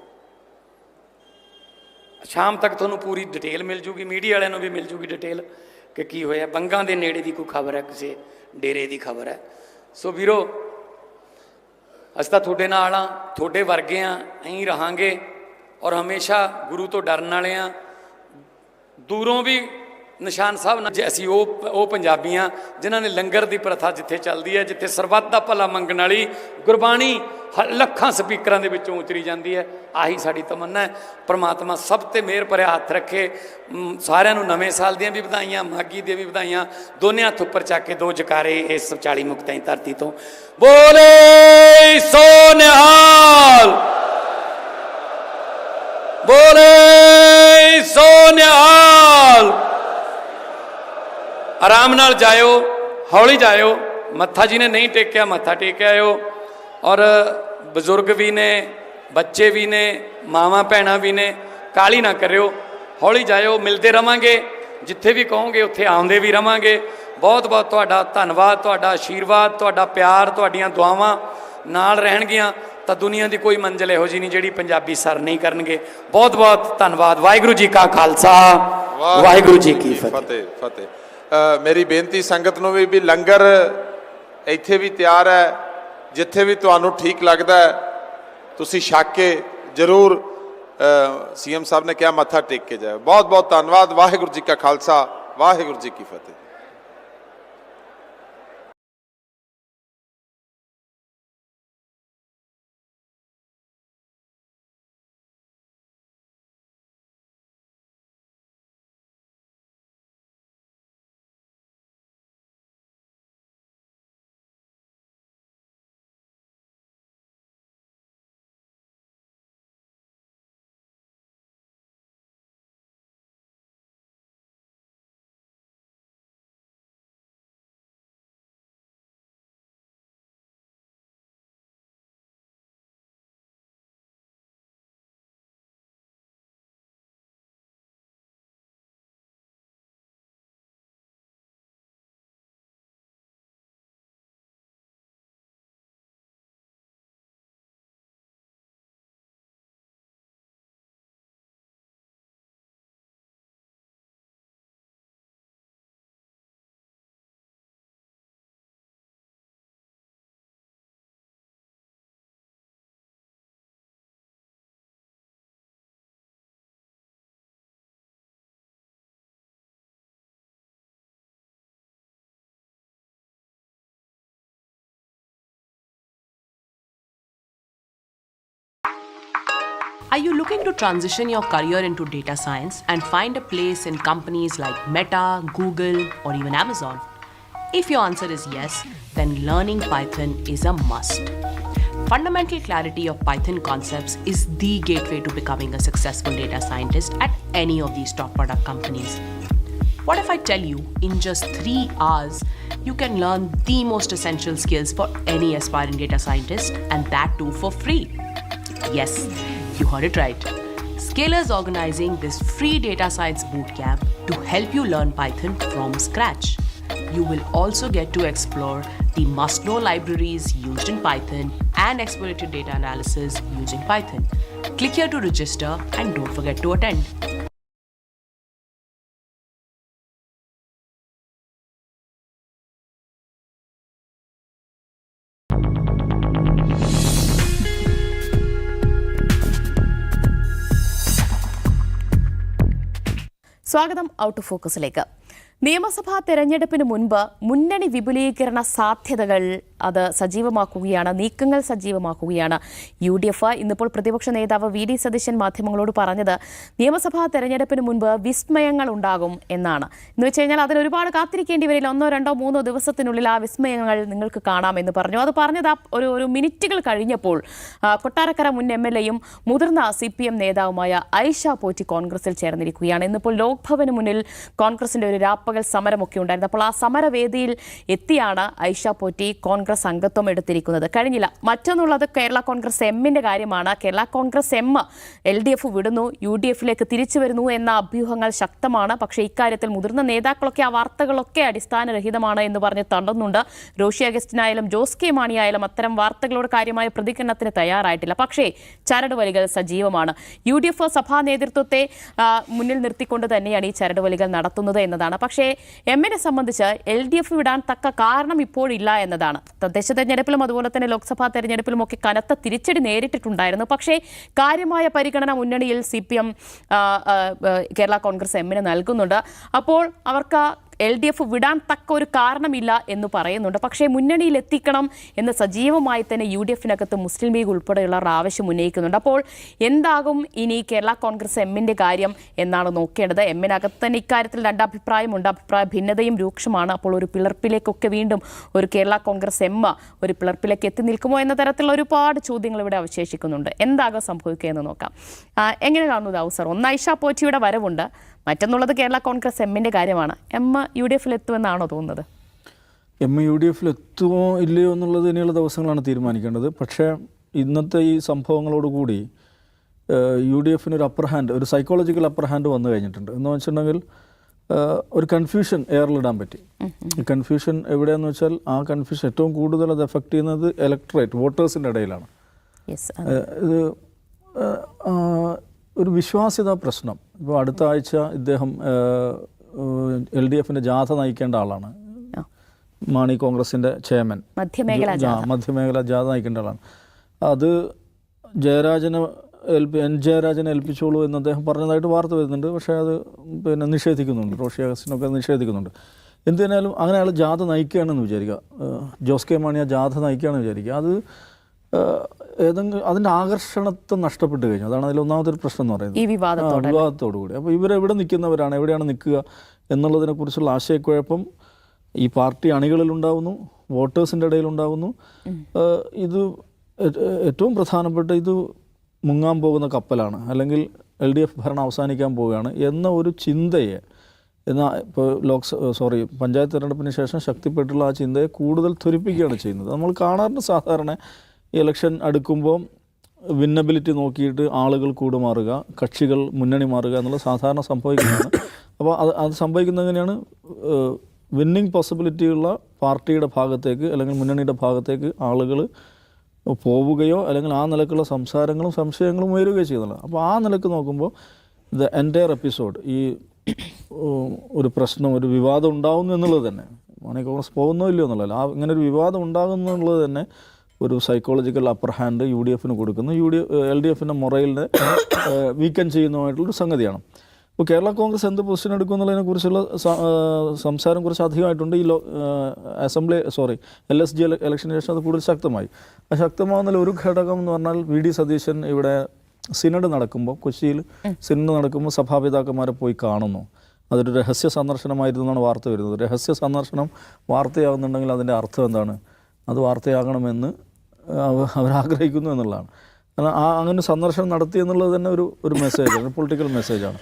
ਸ਼ਾਮ ਤੱਕ ਤੁਹਾਨੂੰ ਪੂਰੀ ਡਿਟੇਲ ਮਿਲ ਜੂਗੀ ਮੀਡੀਆ ਵਾਲਿਆਂ ਨੂੰ ਵੀ ਮਿਲ ਜੂਗੀ ਡਿਟੇਲ ਕਿ ਕੀ ਹੋਇਆ। ਬੰਗਾਂ ਦੇ ਨੇੜੇ ਦੀ ਕੋਈ ਖਬਰ ਹੈ, ਕਿਸੇ ਡੇਰੇ ਦੀ ਖਬਰ ਹੈ। ਸੋ ਵੀਰੋ, ਅਸੀਂ ਤਾਂ ਤੁਹਾਡੇ ਨਾਲ ਆ ਤੁਹਾਡੇ ਵਰਗੇ ਆ ਐਂ ਰਹਾਂਗੇ ਔਰ ਹਮੇਸ਼ਾ ਗੁਰੂ ਤੋਂ ਡਰਨ ਵਾਲੇ ਆ ਦੂਰੋਂ ਵੀ ਨਿਸ਼ਾਨ ਸਾਹਿਬ ਨਾਲ ਜੇ ਅਸੀਂ ਉਹ ਉਹ ਪੰਜਾਬੀਆਂ ਜਿਨ੍ਹਾਂ ਨੇ ਲੰਗਰ ਦੀ ਪ੍ਰਥਾ ਜਿੱਥੇ ਚੱਲਦੀ ਹੈ, ਜਿੱਥੇ ਸਰਬੱਤ ਦਾ ਭਲਾ ਮੰਗਣ ਵਾਲੀ ਗੁਰਬਾਣੀ ਹ- ਲੱਖਾਂ ਸਪੀਕਰਾਂ ਦੇ ਵਿੱਚੋਂ ਉਤਰੀ ਜਾਂਦੀ ਹੈ, ਆਹੀ ਸਾਡੀ ਤਮੰਨਾ ਹੈ। ਪ੍ਰਮਾਤਮਾ ਸਭ ਤੇ ਮਿਹਰ ਭਰਿਆ ਹੱਥ ਰੱਖੇ। ਸਾਰਿਆਂ ਨੂੰ ਨਵੇਂ ਸਾਲ ਦੀਆਂ ਵੀ ਵਧਾਈਆਂ ਮਾਗੀ ਦੀਆਂ ਵੀ ਵਧਾਈਆਂ। ਦੋਨੇ ਹੱਥ ਉੱਪਰ ਚੱਕ ਕੇ ਦੋ ਜਕਾਰੇ ਇਸ 40 ਮੁਕਤਾਂ ਦੀ ਧਰਤੀ ਤੋਂ। ਬੋਲੇ ਸੋ ਨਿਹਾਲ ਬੋਲੇ ਸੋ ਨਿਹਾਲ ਆਰਾਮ ਨਾਲ ਜਾਇਓ ਹੌਲੀ ਜਾਇਓ। ਮੱਥਾ ਜੀ ਨੇ ਨਹੀਂ ਟੇਕਿਆ ਮੱਥਾ ਟੇਕ ਆਇਓ। ਔਰ ਬਜ਼ੁਰਗ ਵੀ ਨੇ ਬੱਚੇ ਵੀ ਨੇ ਮਾਵਾਂ ਭੈਣਾਂ ਵੀ ਨੇ ਕਾਲੀ ਨਾ ਕਰਿਓ। ਹੌਲੀ ਜਾਇਓ ਮਿਲਦੇ ਰਵਾਂਗੇ। ਜਿੱਥੇ ਵੀ ਕਹੋਗੇ ਉੱਥੇ ਆਉਂਦੇ ਵੀ ਰਵਾਂਗੇ। ਬਹੁਤ ਬਹੁਤ ਤੁਹਾਡਾ ਧੰਨਵਾਦ ਤੁਹਾਡਾ ਆਸ਼ੀਰਵਾਦ ਤੁਹਾਡਾ ਪਿਆਰ ਤੁਹਾਡੀਆਂ ਦੁਆਵਾਂ ਨਾਲ ਰਹਿਣਗੀਆਂ। ਤਾਂ ਦੁਨੀਆ ਦੀ ਕੋਈ ਮੰਜ਼ਿਲ ਇਹੋ ਜਿਹੀ ਨਹੀਂ ਜਿਹੜੀ ਪੰਜਾਬੀ ਸਰ ਨਹੀਂ ਕਰਨਗੇ। ਬਹੁਤ ਬਹੁਤ ਧੰਨਵਾਦ। ਵਾਹਿਗੁਰੂ ਜੀ ਕਾ ਖਾਲਸਾ। ਵਾਹਿਗੁਰੂ ਜੀ ਕੀ ਫਤਿਹ ਫਤਿਹ। ਮੇਰੀ ਬੇਨਤੀ ਸੰਗਤ ਨੂੰ ਵੀ ਵੀ ਲੰਗਰ ਇੱਥੇ ਵੀ ਤਿਆਰ ਹੈ, ਜਿੱਥੇ ਵੀ ਤੁਹਾਨੂੰ ਠੀਕ ਲੱਗਦਾ ਤੁਸੀਂ ਛੱਕ ਕੇ ਜਰੂਰ ਸੀਐਮ ਸਾਹਿਬ ਨੇ ਕਿਹਾ ਮੱਥਾ ਟੇਕ ਕੇ ਜਾਓ ਬਹੁਤ ਬਹੁਤ ਧੰਨਵਾਦ, ਵਾਹਿਗੁਰੂ ਜੀ ਕਾ ਖਾਲਸਾ, ਵਾਹਿਗੁਰੂ ਜੀ ਕੀ ਫਤਿਹ। Are you looking to transition your career into data science and find a place in companies like Meta, Google, or even Amazon? If your answer is yes, then learning Python is a must. Fundamental clarity of Python concepts is the gateway to becoming a successful data scientist at any of these top product companies. What if I tell you in just three hours you can learn the most essential skills for any aspiring data scientist and that too for free? Yes, you heard it right. Scalar is organizing this free data science bootcamp to help you learn Python from scratch. You will also get to explore the must know libraries used in Python and exploratory data analysis using Python. Click here to register and don't forget to attend. സ്വാഗതം. Out of ഫോക്കസിലേക്ക്. നിയമസഭാ തെരഞ്ഞെടുപ്പിന് മുൻപ് മുന്നണി വിപുലീകരണ സാധ്യതകൾ അത് സജീവമാക്കുകയാണ് നീക്കങ്ങൾ സജീവമാക്കുകയാണ്. യു ഡി എഫ് ഇന്നിപ്പോൾ പ്രതിപക്ഷ നേതാവ് വി ഡി സതീശൻ മാധ്യമങ്ങളോട് പറഞ്ഞത് നിയമസഭാ തെരഞ്ഞെടുപ്പിന് മുൻപ് വിസ്മയങ്ങൾ ഉണ്ടാകും എന്നാണ്. എന്ന് വെച്ച് കഴിഞ്ഞാൽ അതിന് ഒരുപാട് കാത്തിരിക്കേണ്ടി വരില്ല. ഒന്നോ രണ്ടോ മൂന്നോ ദിവസത്തിനുള്ളിൽ ആ വിസ്മയങ്ങൾ നിങ്ങൾക്ക് കാണാമെന്ന് പറഞ്ഞു. അത് പറഞ്ഞത് ഒരു ഒരു മിനിറ്റുകൾ കഴിഞ്ഞപ്പോൾ കൊട്ടാരക്കര മുൻ എം എൽ എയും മുതിർന്ന സി പി എം നേതാവുമായ ഐഷ പോറ്റി കോൺഗ്രസിൽ ചേർന്നിരിക്കുകയാണ്. ഇന്നിപ്പോൾ ലോക്ഭവന് മുന്നിൽ കോൺഗ്രസിന്റെ ഒരു രാപ്പകൽ സമരമൊക്കെ ഉണ്ടായിരുന്നു. അപ്പോൾ ആ സമരവേദിയിൽ എത്തിയാണ് ഐഷ പോറ്റി കോൺഗ്രസ് അംഗത്വം എടുത്തിരിക്കുന്നത്. കഴിഞ്ഞില്ല. മറ്റൊന്നുള്ളത് കേരള കോൺഗ്രസ് എമ്മിന്റെ കാര്യമാണ്. Kerala Congress M L D F വിടുന്നു യു ഡി എഫിലേക്ക് തിരിച്ചു വരുന്നു എന്ന അഭ്യൂഹങ്ങൾ ശക്തമാണ്. പക്ഷേ ഇക്കാര്യത്തിൽ മുതിർന്ന നേതാക്കളൊക്കെ ആ വാർത്തകളൊക്കെ അടിസ്ഥാനരഹിതമാണ് എന്ന് പറഞ്ഞ് തള്ളുന്നുണ്ട്. റോഷി അഗസ്റ്റിനായാലും ജോസ് കെ മാണിയായാലും അത്തരം വാർത്തകളോട് കാര്യമായ പ്രതികരണത്തിന് തയ്യാറായിട്ടില്ല. പക്ഷേ ചരടുവലികൾ സജീവമാണ്. യു ഡി എഫ് സഭാ നേതൃത്വത്തെ മുന്നിൽ നിർത്തിക്കൊണ്ട് തന്നെയാണ് ഈ ചരടുവലികൾ നടത്തുന്നത് എന്നതാണ്. പക്ഷേ എമ്മിനെ സംബന്ധിച്ച് എൽ ഡി എഫ് വിടാൻ തക്ക കാരണം ഇപ്പോഴില്ല എന്നതാണ്. തദ്ദേശ തെരഞ്ഞെടുപ്പിലും അതുപോലെ തന്നെ ലോക്സഭാ തെരഞ്ഞെടുപ്പിലും ഒക്കെ കനത്ത തിരിച്ചടി നേരിട്ടിട്ടുണ്ടായിരുന്നു. പക്ഷേ കാര്യമായ പരിഗണന മുന്നണിയിൽ C P M Kerala Congress എമ്മിന് നൽകുന്നുണ്ട്. അപ്പോൾ അവർക്ക് എൽ ഡി എഫ് വിടാൻ തക്ക ഒരു കാരണമില്ല എന്ന് പറയുന്നുണ്ട്. പക്ഷേ മുന്നണിയിൽ എത്തിക്കണം എന്ന് സജീവമായി തന്നെ യു ഡി എഫിനകത്ത് മുസ്ലിം ലീഗ് ഉൾപ്പെടെയുള്ളവർ ആവശ്യം ഉന്നയിക്കുന്നുണ്ട്. അപ്പോൾ എന്താകും ഇനി കേരള കോൺഗ്രസ് എമ്മിന്റെ കാര്യം എന്നാണ് നോക്കേണ്ടത്. എമ്മിനകത്ത് തന്നെ ഇക്കാര്യത്തിൽ രണ്ട് അഭിപ്രായമുണ്ട്. അഭിപ്രായ ഭിന്നതയും രൂക്ഷമാണ്. അപ്പോൾ ഒരു പിളർപ്പിലേക്കൊക്കെ വീണ്ടും ഒരു കേരള കോൺഗ്രസ് എം ഒരു പിളർപ്പിലേക്ക് എത്തി നിൽക്കുമോ എന്ന തരത്തിലുള്ള ഒരുപാട് ചോദ്യങ്ങൾ ഇവിടെ അവശേഷിക്കുന്നുണ്ട്. എന്താകും സംഭവിക്കുക എന്ന് നോക്കാം. എങ്ങനെ കാണുന്നു ദൗസർ സർ? ഒന്ന് ഐഷ പോറ്റിയുടെ വരവുണ്ട്. മറ്റൊന്നുള്ളത് കേരള കോൺഗ്രസ് എമ്മിന്റെ കാര്യമാണ്. എം യു ഡി എഫിൽ എത്തുമെന്നാണോ തോന്നുന്നത്? എം യു ഡി എഫിൽ എത്തുമോ ഇല്ലയോ എന്നുള്ളത് ഇനിയുള്ള ദിവസങ്ങളാണ് തീരുമാനിക്കേണ്ടത്. പക്ഷേ ഇന്നത്തെ ഈ സംഭവങ്ങളോടുകൂടി യു ഡി എഫിന് ഒരു അപ്പർ ഹാൻഡ് ഒരു സൈക്കോളജിക്കൽ അപ്പർ ഹാൻഡ് വന്നു കഴിഞ്ഞിട്ടുണ്ട്. എന്ന് വെച്ചിട്ടുണ്ടെങ്കിൽ ഒരു കൺഫ്യൂഷൻ എയറിലിടാൻ പറ്റി. കൺഫ്യൂഷൻ എവിടെയെന്ന് വെച്ചാൽ ആ കൺഫ്യൂഷൻ ഏറ്റവും കൂടുതൽ അത് എഫക്റ്റ് ചെയ്യുന്നത് ഇലക്ട്രേറ്റ് വോട്ടേഴ്സിന്റെ ഇടയിലാണ്. ഇത് ഒരു വിശ്വാസ്യത പ്രശ്നം. ഇപ്പോൾ അടുത്ത ആഴ്ച ഇദ്ദേഹം എൽ ഡി എഫിന്റെ ജാഥ നയിക്കേണ്ട ആളാണ്. മാണി കോൺഗ്രസിന്റെ ചെയർമാൻ. മധ്യമേഖലാ ജാഥ. നയിക്കേണ്ട ആളാണ്. അത് ജയരാജനെ ഏൽപ്പി എൻ ജയരാജനെ ഏൽപ്പിച്ചോളൂ എന്ന് അദ്ദേഹം പറഞ്ഞതായിട്ട് വാർത്ത വരുന്നുണ്ട്. പക്ഷേ അത് പിന്നെ നിഷേധിക്കുന്നുണ്ട്. റോഷി അഗസ്റ്റിനൊക്കെ നിഷേധിക്കുന്നുണ്ട്. എന്തിനാലും അങ്ങനെ അയാൾ ജാഥ നയിക്കുകയാണെന്ന് വിചാരിക്കുക. ജോസ് കെ മാണി ആ ജാഥ നയിക്കുകയാണെന്ന് വിചാരിക്കുക. അത് ഏതെങ്കിലും അതിന്റെ ആകർഷണത്തെ നഷ്ടപ്പെട്ട് കഴിഞ്ഞു. അതാണ് അതിൽ ഒന്നാമത്തെ ഒരു പ്രശ്നം എന്ന് പറയുന്നത്. ഈ വിവാദത്തോടെ വിവാദത്തോടുകൂടി വിവാദത്തോടു കൂടി. അപ്പോൾ ഇവരെവിടെ നിൽക്കുന്നവരാണ് എവിടെയാണ് നിൽക്കുക എന്നുള്ളതിനെക്കുറിച്ചുള്ള ആശയക്കുഴപ്പം ഈ പാർട്ടി അണികളിലുണ്ടാവുന്നു വോട്ടേഴ്സിന്റെ ഇടയിലുണ്ടാവുന്നു ഇത് ഏറ്റവും പ്രധാനപ്പെട്ട ഇത് മുങ്ങാൻ പോകുന്ന കപ്പലാണ്. അല്ലെങ്കിൽ എൽ ഡി എഫ് ഭരണം അവസാനിക്കാൻ പോവുകയാണ് എന്ന ഒരു ചിന്തയെ എന്നാൽ ഇപ്പോൾ ലോക്സഭ സോറി പഞ്ചായത്ത് തിരഞ്ഞെടുപ്പിന് ശേഷം ശക്തിപ്പെട്ടുള്ള ആ ചിന്തയെ കൂടുതൽ ത്വരിപ്പിക്കുകയാണ് ചെയ്യുന്നത്. നമ്മൾ കാണാറുണ്ട് സാധാരണ ഇലക്ഷൻ അടുക്കുമ്പോൾ വിന്നബിലിറ്റി നോക്കിയിട്ട് ആളുകൾ കൂടുമാറുക കക്ഷികൾ മുന്നണി മാറുക എന്നുള്ളത് സാധാരണ സംഭവിക്കുന്നതാണ്. അപ്പോൾ അത് അത് സംഭവിക്കുന്നത് എങ്ങനെയാണ്? വിന്നിങ് പോസിബിലിറ്റിയുള്ള പാർട്ടിയുടെ ഭാഗത്തേക്ക് അല്ലെങ്കിൽ മുന്നണിയുടെ ഭാഗത്തേക്ക് ആളുകൾ പോവുകയോ അല്ലെങ്കിൽ ആ നിലക്കുള്ള സംസാരങ്ങളും സംശയങ്ങളും ഉയരുകയോ ചെയ്യുന്നില്ല അപ്പോൾ ആ നിലയ്ക്ക് നോക്കുമ്പോൾ ദ എന്റയർ എപ്പിസോഡ് ഈ ഒരു പ്രശ്നം ഒരു വിവാദം ഉണ്ടാകുന്നു എന്നുള്ളത് തന്നെ. മാണി കോൺഗ്രസ് പോകുന്നോ ഇല്ലയോ എന്നുള്ളതല്ല. ആ ഇങ്ങനെ ഒരു വിവാദം ഉണ്ടാകുന്നു എന്നുള്ളത് തന്നെ ഒരു psychological upper hand U D എഫിന് കൊടുക്കുന്നു. യു ഡി എൽ ഡി എഫിന്റെ മൊറയിലിനെ വീക്കൻ ചെയ്യുന്നതുമായിട്ടുള്ളൊരു സംഗതിയാണ്. ഇപ്പോൾ കേരള കോൺഗ്രസ് എന്ത് പൊസിഷൻ എടുക്കും എന്നുള്ളതിനെ കുറിച്ചുള്ള സ- ആ, സംസാരം കുറച്ച് അധികമായിട്ടുണ്ട്. ഈ law assembly sorry L S G ഇലക്ഷന് ശേഷം അത് കൂടുതൽ ശക്തമായി. ആ ശക്തമാകുന്നതിൽ ഒരു ഘടകം എന്ന് പറഞ്ഞാൽ വി ഡി സതീശൻ ഇവിടെ സിനഡ് നടക്കുമ്പോൾ കൊച്ചിയിൽ സിനഡ് നടക്കുമ്പോൾ സഭാപിതാക്കന്മാരെ പോയി കാണുന്നു. അതൊരു രഹസ്യ സന്ദർശനമായിരുന്നു എന്നാണ് വാർത്ത വരുന്നത്. രഹസ്യ സന്ദർശനം വാർത്തയാകുന്നുണ്ടെങ്കിൽ അതിന്റെ അർത്ഥം എന്താണ്? അത് വാർത്തയാകണമെന്ന് അവ- ആഗ്രഹിക്കുന്നു എന്നുള്ളതാണ്. കാരണം ആ അങ്ങനെ സന്ദർശനം നടത്തി എന്നുള്ളത് തന്നെ ഒരു ഒരു മെസ്സേജാണ് പൊളിറ്റിക്കൽ മെസ്സേജാണ്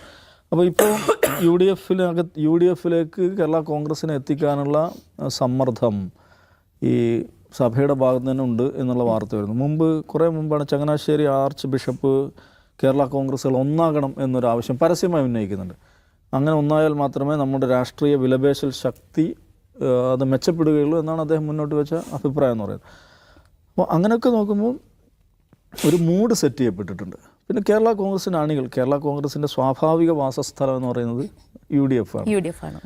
അപ്പോൾ ഇപ്പോൾ യു ഡി എഫിനകത്ത് യു ഡി എഫിലേക്ക് കേരള കോൺഗ്രസ്സിനെ എത്തിക്കാനുള്ള സമ്മർദ്ദം ഈ സഭയുടെ ഭാഗത്ത് തന്നെ ഉണ്ട് എന്നുള്ള വാർത്ത വരുന്നു. മുമ്പ് കുറേ മുമ്പാണ് ചങ്ങനാശ്ശേരി ആർച്ച് ബിഷപ്പ് കേരള കോൺഗ്രസ്സുകൾ ഒന്നാകണം എന്നൊരു ആവശ്യം പരസ്യമായി ഉന്നയിക്കുന്നുണ്ട്. അങ്ങനെ ഒന്നായാൽ മാത്രമേ നമ്മുടെ രാഷ്ട്രീയ വിലപേശൽ ശക്തി അത് മെച്ചപ്പെടുകയുള്ളൂ എന്നാണ് അദ്ദേഹം മുന്നോട്ട് വെച്ച അഭിപ്രായം എന്ന് പറയുന്നത്. അപ്പോൾ അങ്ങനെയൊക്കെ നോക്കുമ്പോൾ ഒരു മൂഡ് സെറ്റ് ചെയ്യപ്പെട്ടിട്ടുണ്ട്. പിന്നെ കേരള കോൺഗ്രസിന്റെ അണികൾ കേരള കോൺഗ്രസിന്റെ സ്വാഭാവിക വാസസ്ഥലം എന്ന് പറയുന്നത് യു ഡി എഫ് ആണ്. യു ഡി എഫ് ആണ്.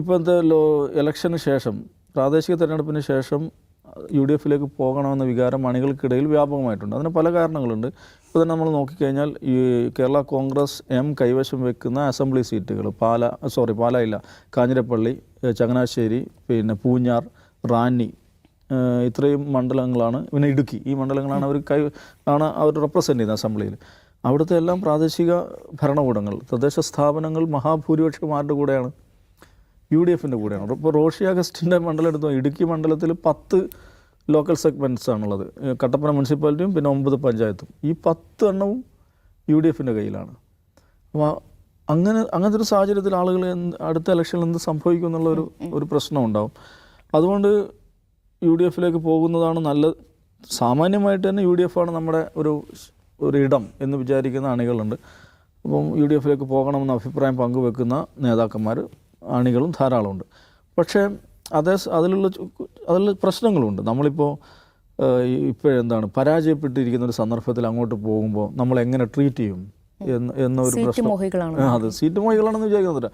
ഇപ്പോഴത്തെ ലോ ഇലക്ഷന് ശേഷം പ്രാദേശിക തെരഞ്ഞെടുപ്പിന് ശേഷം യു ഡി എഫിലേക്ക് പോകണമെന്ന വികാരം അണികൾക്കിടയിൽ വ്യാപകമായിട്ടുണ്ട്. അതിന് പല കാരണങ്ങളുണ്ട്. ഇപ്പോൾ തന്നെ നമ്മൾ നോക്കിക്കഴിഞ്ഞാൽ ഈ കേരള കോൺഗ്രസ് എം കൈവശം വെക്കുന്ന അസംബ്ലി സീറ്റുകൾ പാല സോറി പാല ഇല്ല കാഞ്ഞിരപ്പള്ളി ചങ്ങനാശ്ശേരി പിന്നെ പൂഞ്ഞാർ റാന്നി ഇത്രയും മണ്ഡലങ്ങളാണ് പിന്നെ ഇടുക്കി. ഈ മണ്ഡലങ്ങളാണ് അവർ കൈ ആണ് അവർ റെപ്രസെന്റ് ചെയ്യുന്നത് അസംബ്ലിയിൽ അവിടുത്തെ എല്ലാം പ്രാദേശിക ഭരണകൂടങ്ങൾ തദ്ദേശ സ്ഥാപനങ്ങൾ മഹാഭൂരിപക്ഷമാരുടെ കൂടെയാണ്? യു ഡി എഫിന്റെ കൂടെയാണ്. ഇപ്പോൾ റോഷി അഗസ്റ്റിന്റെ മണ്ഡലം എടുത്തോ ഇടുക്കി മണ്ഡലത്തിൽ പത്ത് ലോക്കൽ സെഗ്മെന്റ്സ് ആണുള്ളത്. കട്ടപ്പന മുനിസിപ്പാലിറ്റിയും പിന്നെ ഒമ്പത് പഞ്ചായത്തും. ഈ പത്ത് എണ്ണവും യു ഡി എഫിന്റെ കയ്യിലാണ്. അപ്പോൾ അങ്ങനെ അങ്ങനത്തെ ഒരു സാഹചര്യത്തിൽ ആളുകൾ അടുത്ത ഇലക്ഷനിൽ എന്ത് സംഭവിക്കും എന്നുള്ള ഒരു ഒരു പ്രശ്നം ഉണ്ടാവും. അതുകൊണ്ട് യു ഡി എഫിലേക്ക് പോകുന്നതാണ് നല്ലത്. സാമാന്യമായിട്ട് തന്നെ യു ഡി എഫാണ് നമ്മുടെ ഒരു ഒരു ഇടം എന്ന് വിചാരിക്കുന്ന അണികളുണ്ട്. അപ്പം യു ഡി എഫിലേക്ക് പോകണമെന്ന അഭിപ്രായം പങ്കുവെക്കുന്ന നേതാക്കന്മാർ അണികളും ധാരാളമുണ്ട്. പക്ഷേ അതേ അതിലുള്ള അതിൽ പ്രശ്നങ്ങളുണ്ട്. നമ്മളിപ്പോൾ ഇപ്പോഴെന്താണ് പരാജയപ്പെട്ടിരിക്കുന്ന ഒരു സന്ദർഭത്തിൽ അങ്ങോട്ട് പോകുമ്പോൾ നമ്മൾ എങ്ങനെ ട്രീറ്റ് ചെയ്യും? എന്ന് എന്നൊരു പ്രശ്നം. അതെ സീറ്റ് മോഹികളാണെന്ന് വിചാരിക്കുന്നില്ല.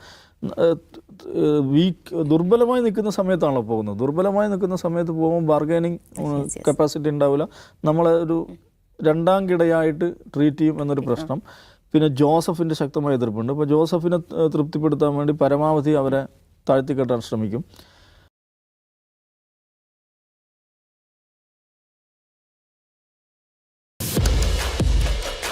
വീക്ക് ദുർബലമായി നിൽക്കുന്ന സമയത്താണല്ലോ പോകുന്നത്? ദുർബലമായി നിൽക്കുന്ന സമയത്ത് പോകുമ്പോൾ ബാർഗൈനിങ് കപ്പാസിറ്റി ഉണ്ടാവില്ല. നമ്മളെ ഒരു രണ്ടാം കിടയായിട്ട് ട്രീറ്റ് ചെയ്യും എന്നൊരു പ്രശ്നം. പിന്നെ ജോസഫിന്റെ ശക്തമായ എതിർപ്പുണ്ട്. അപ്പോൾ ജോസഫിനെ തൃപ്തിപ്പെടുത്താൻ വേണ്ടി പരമാവധി അവരെ താഴ്ത്തിക്കെട്ടാൻ ശ്രമിക്കും.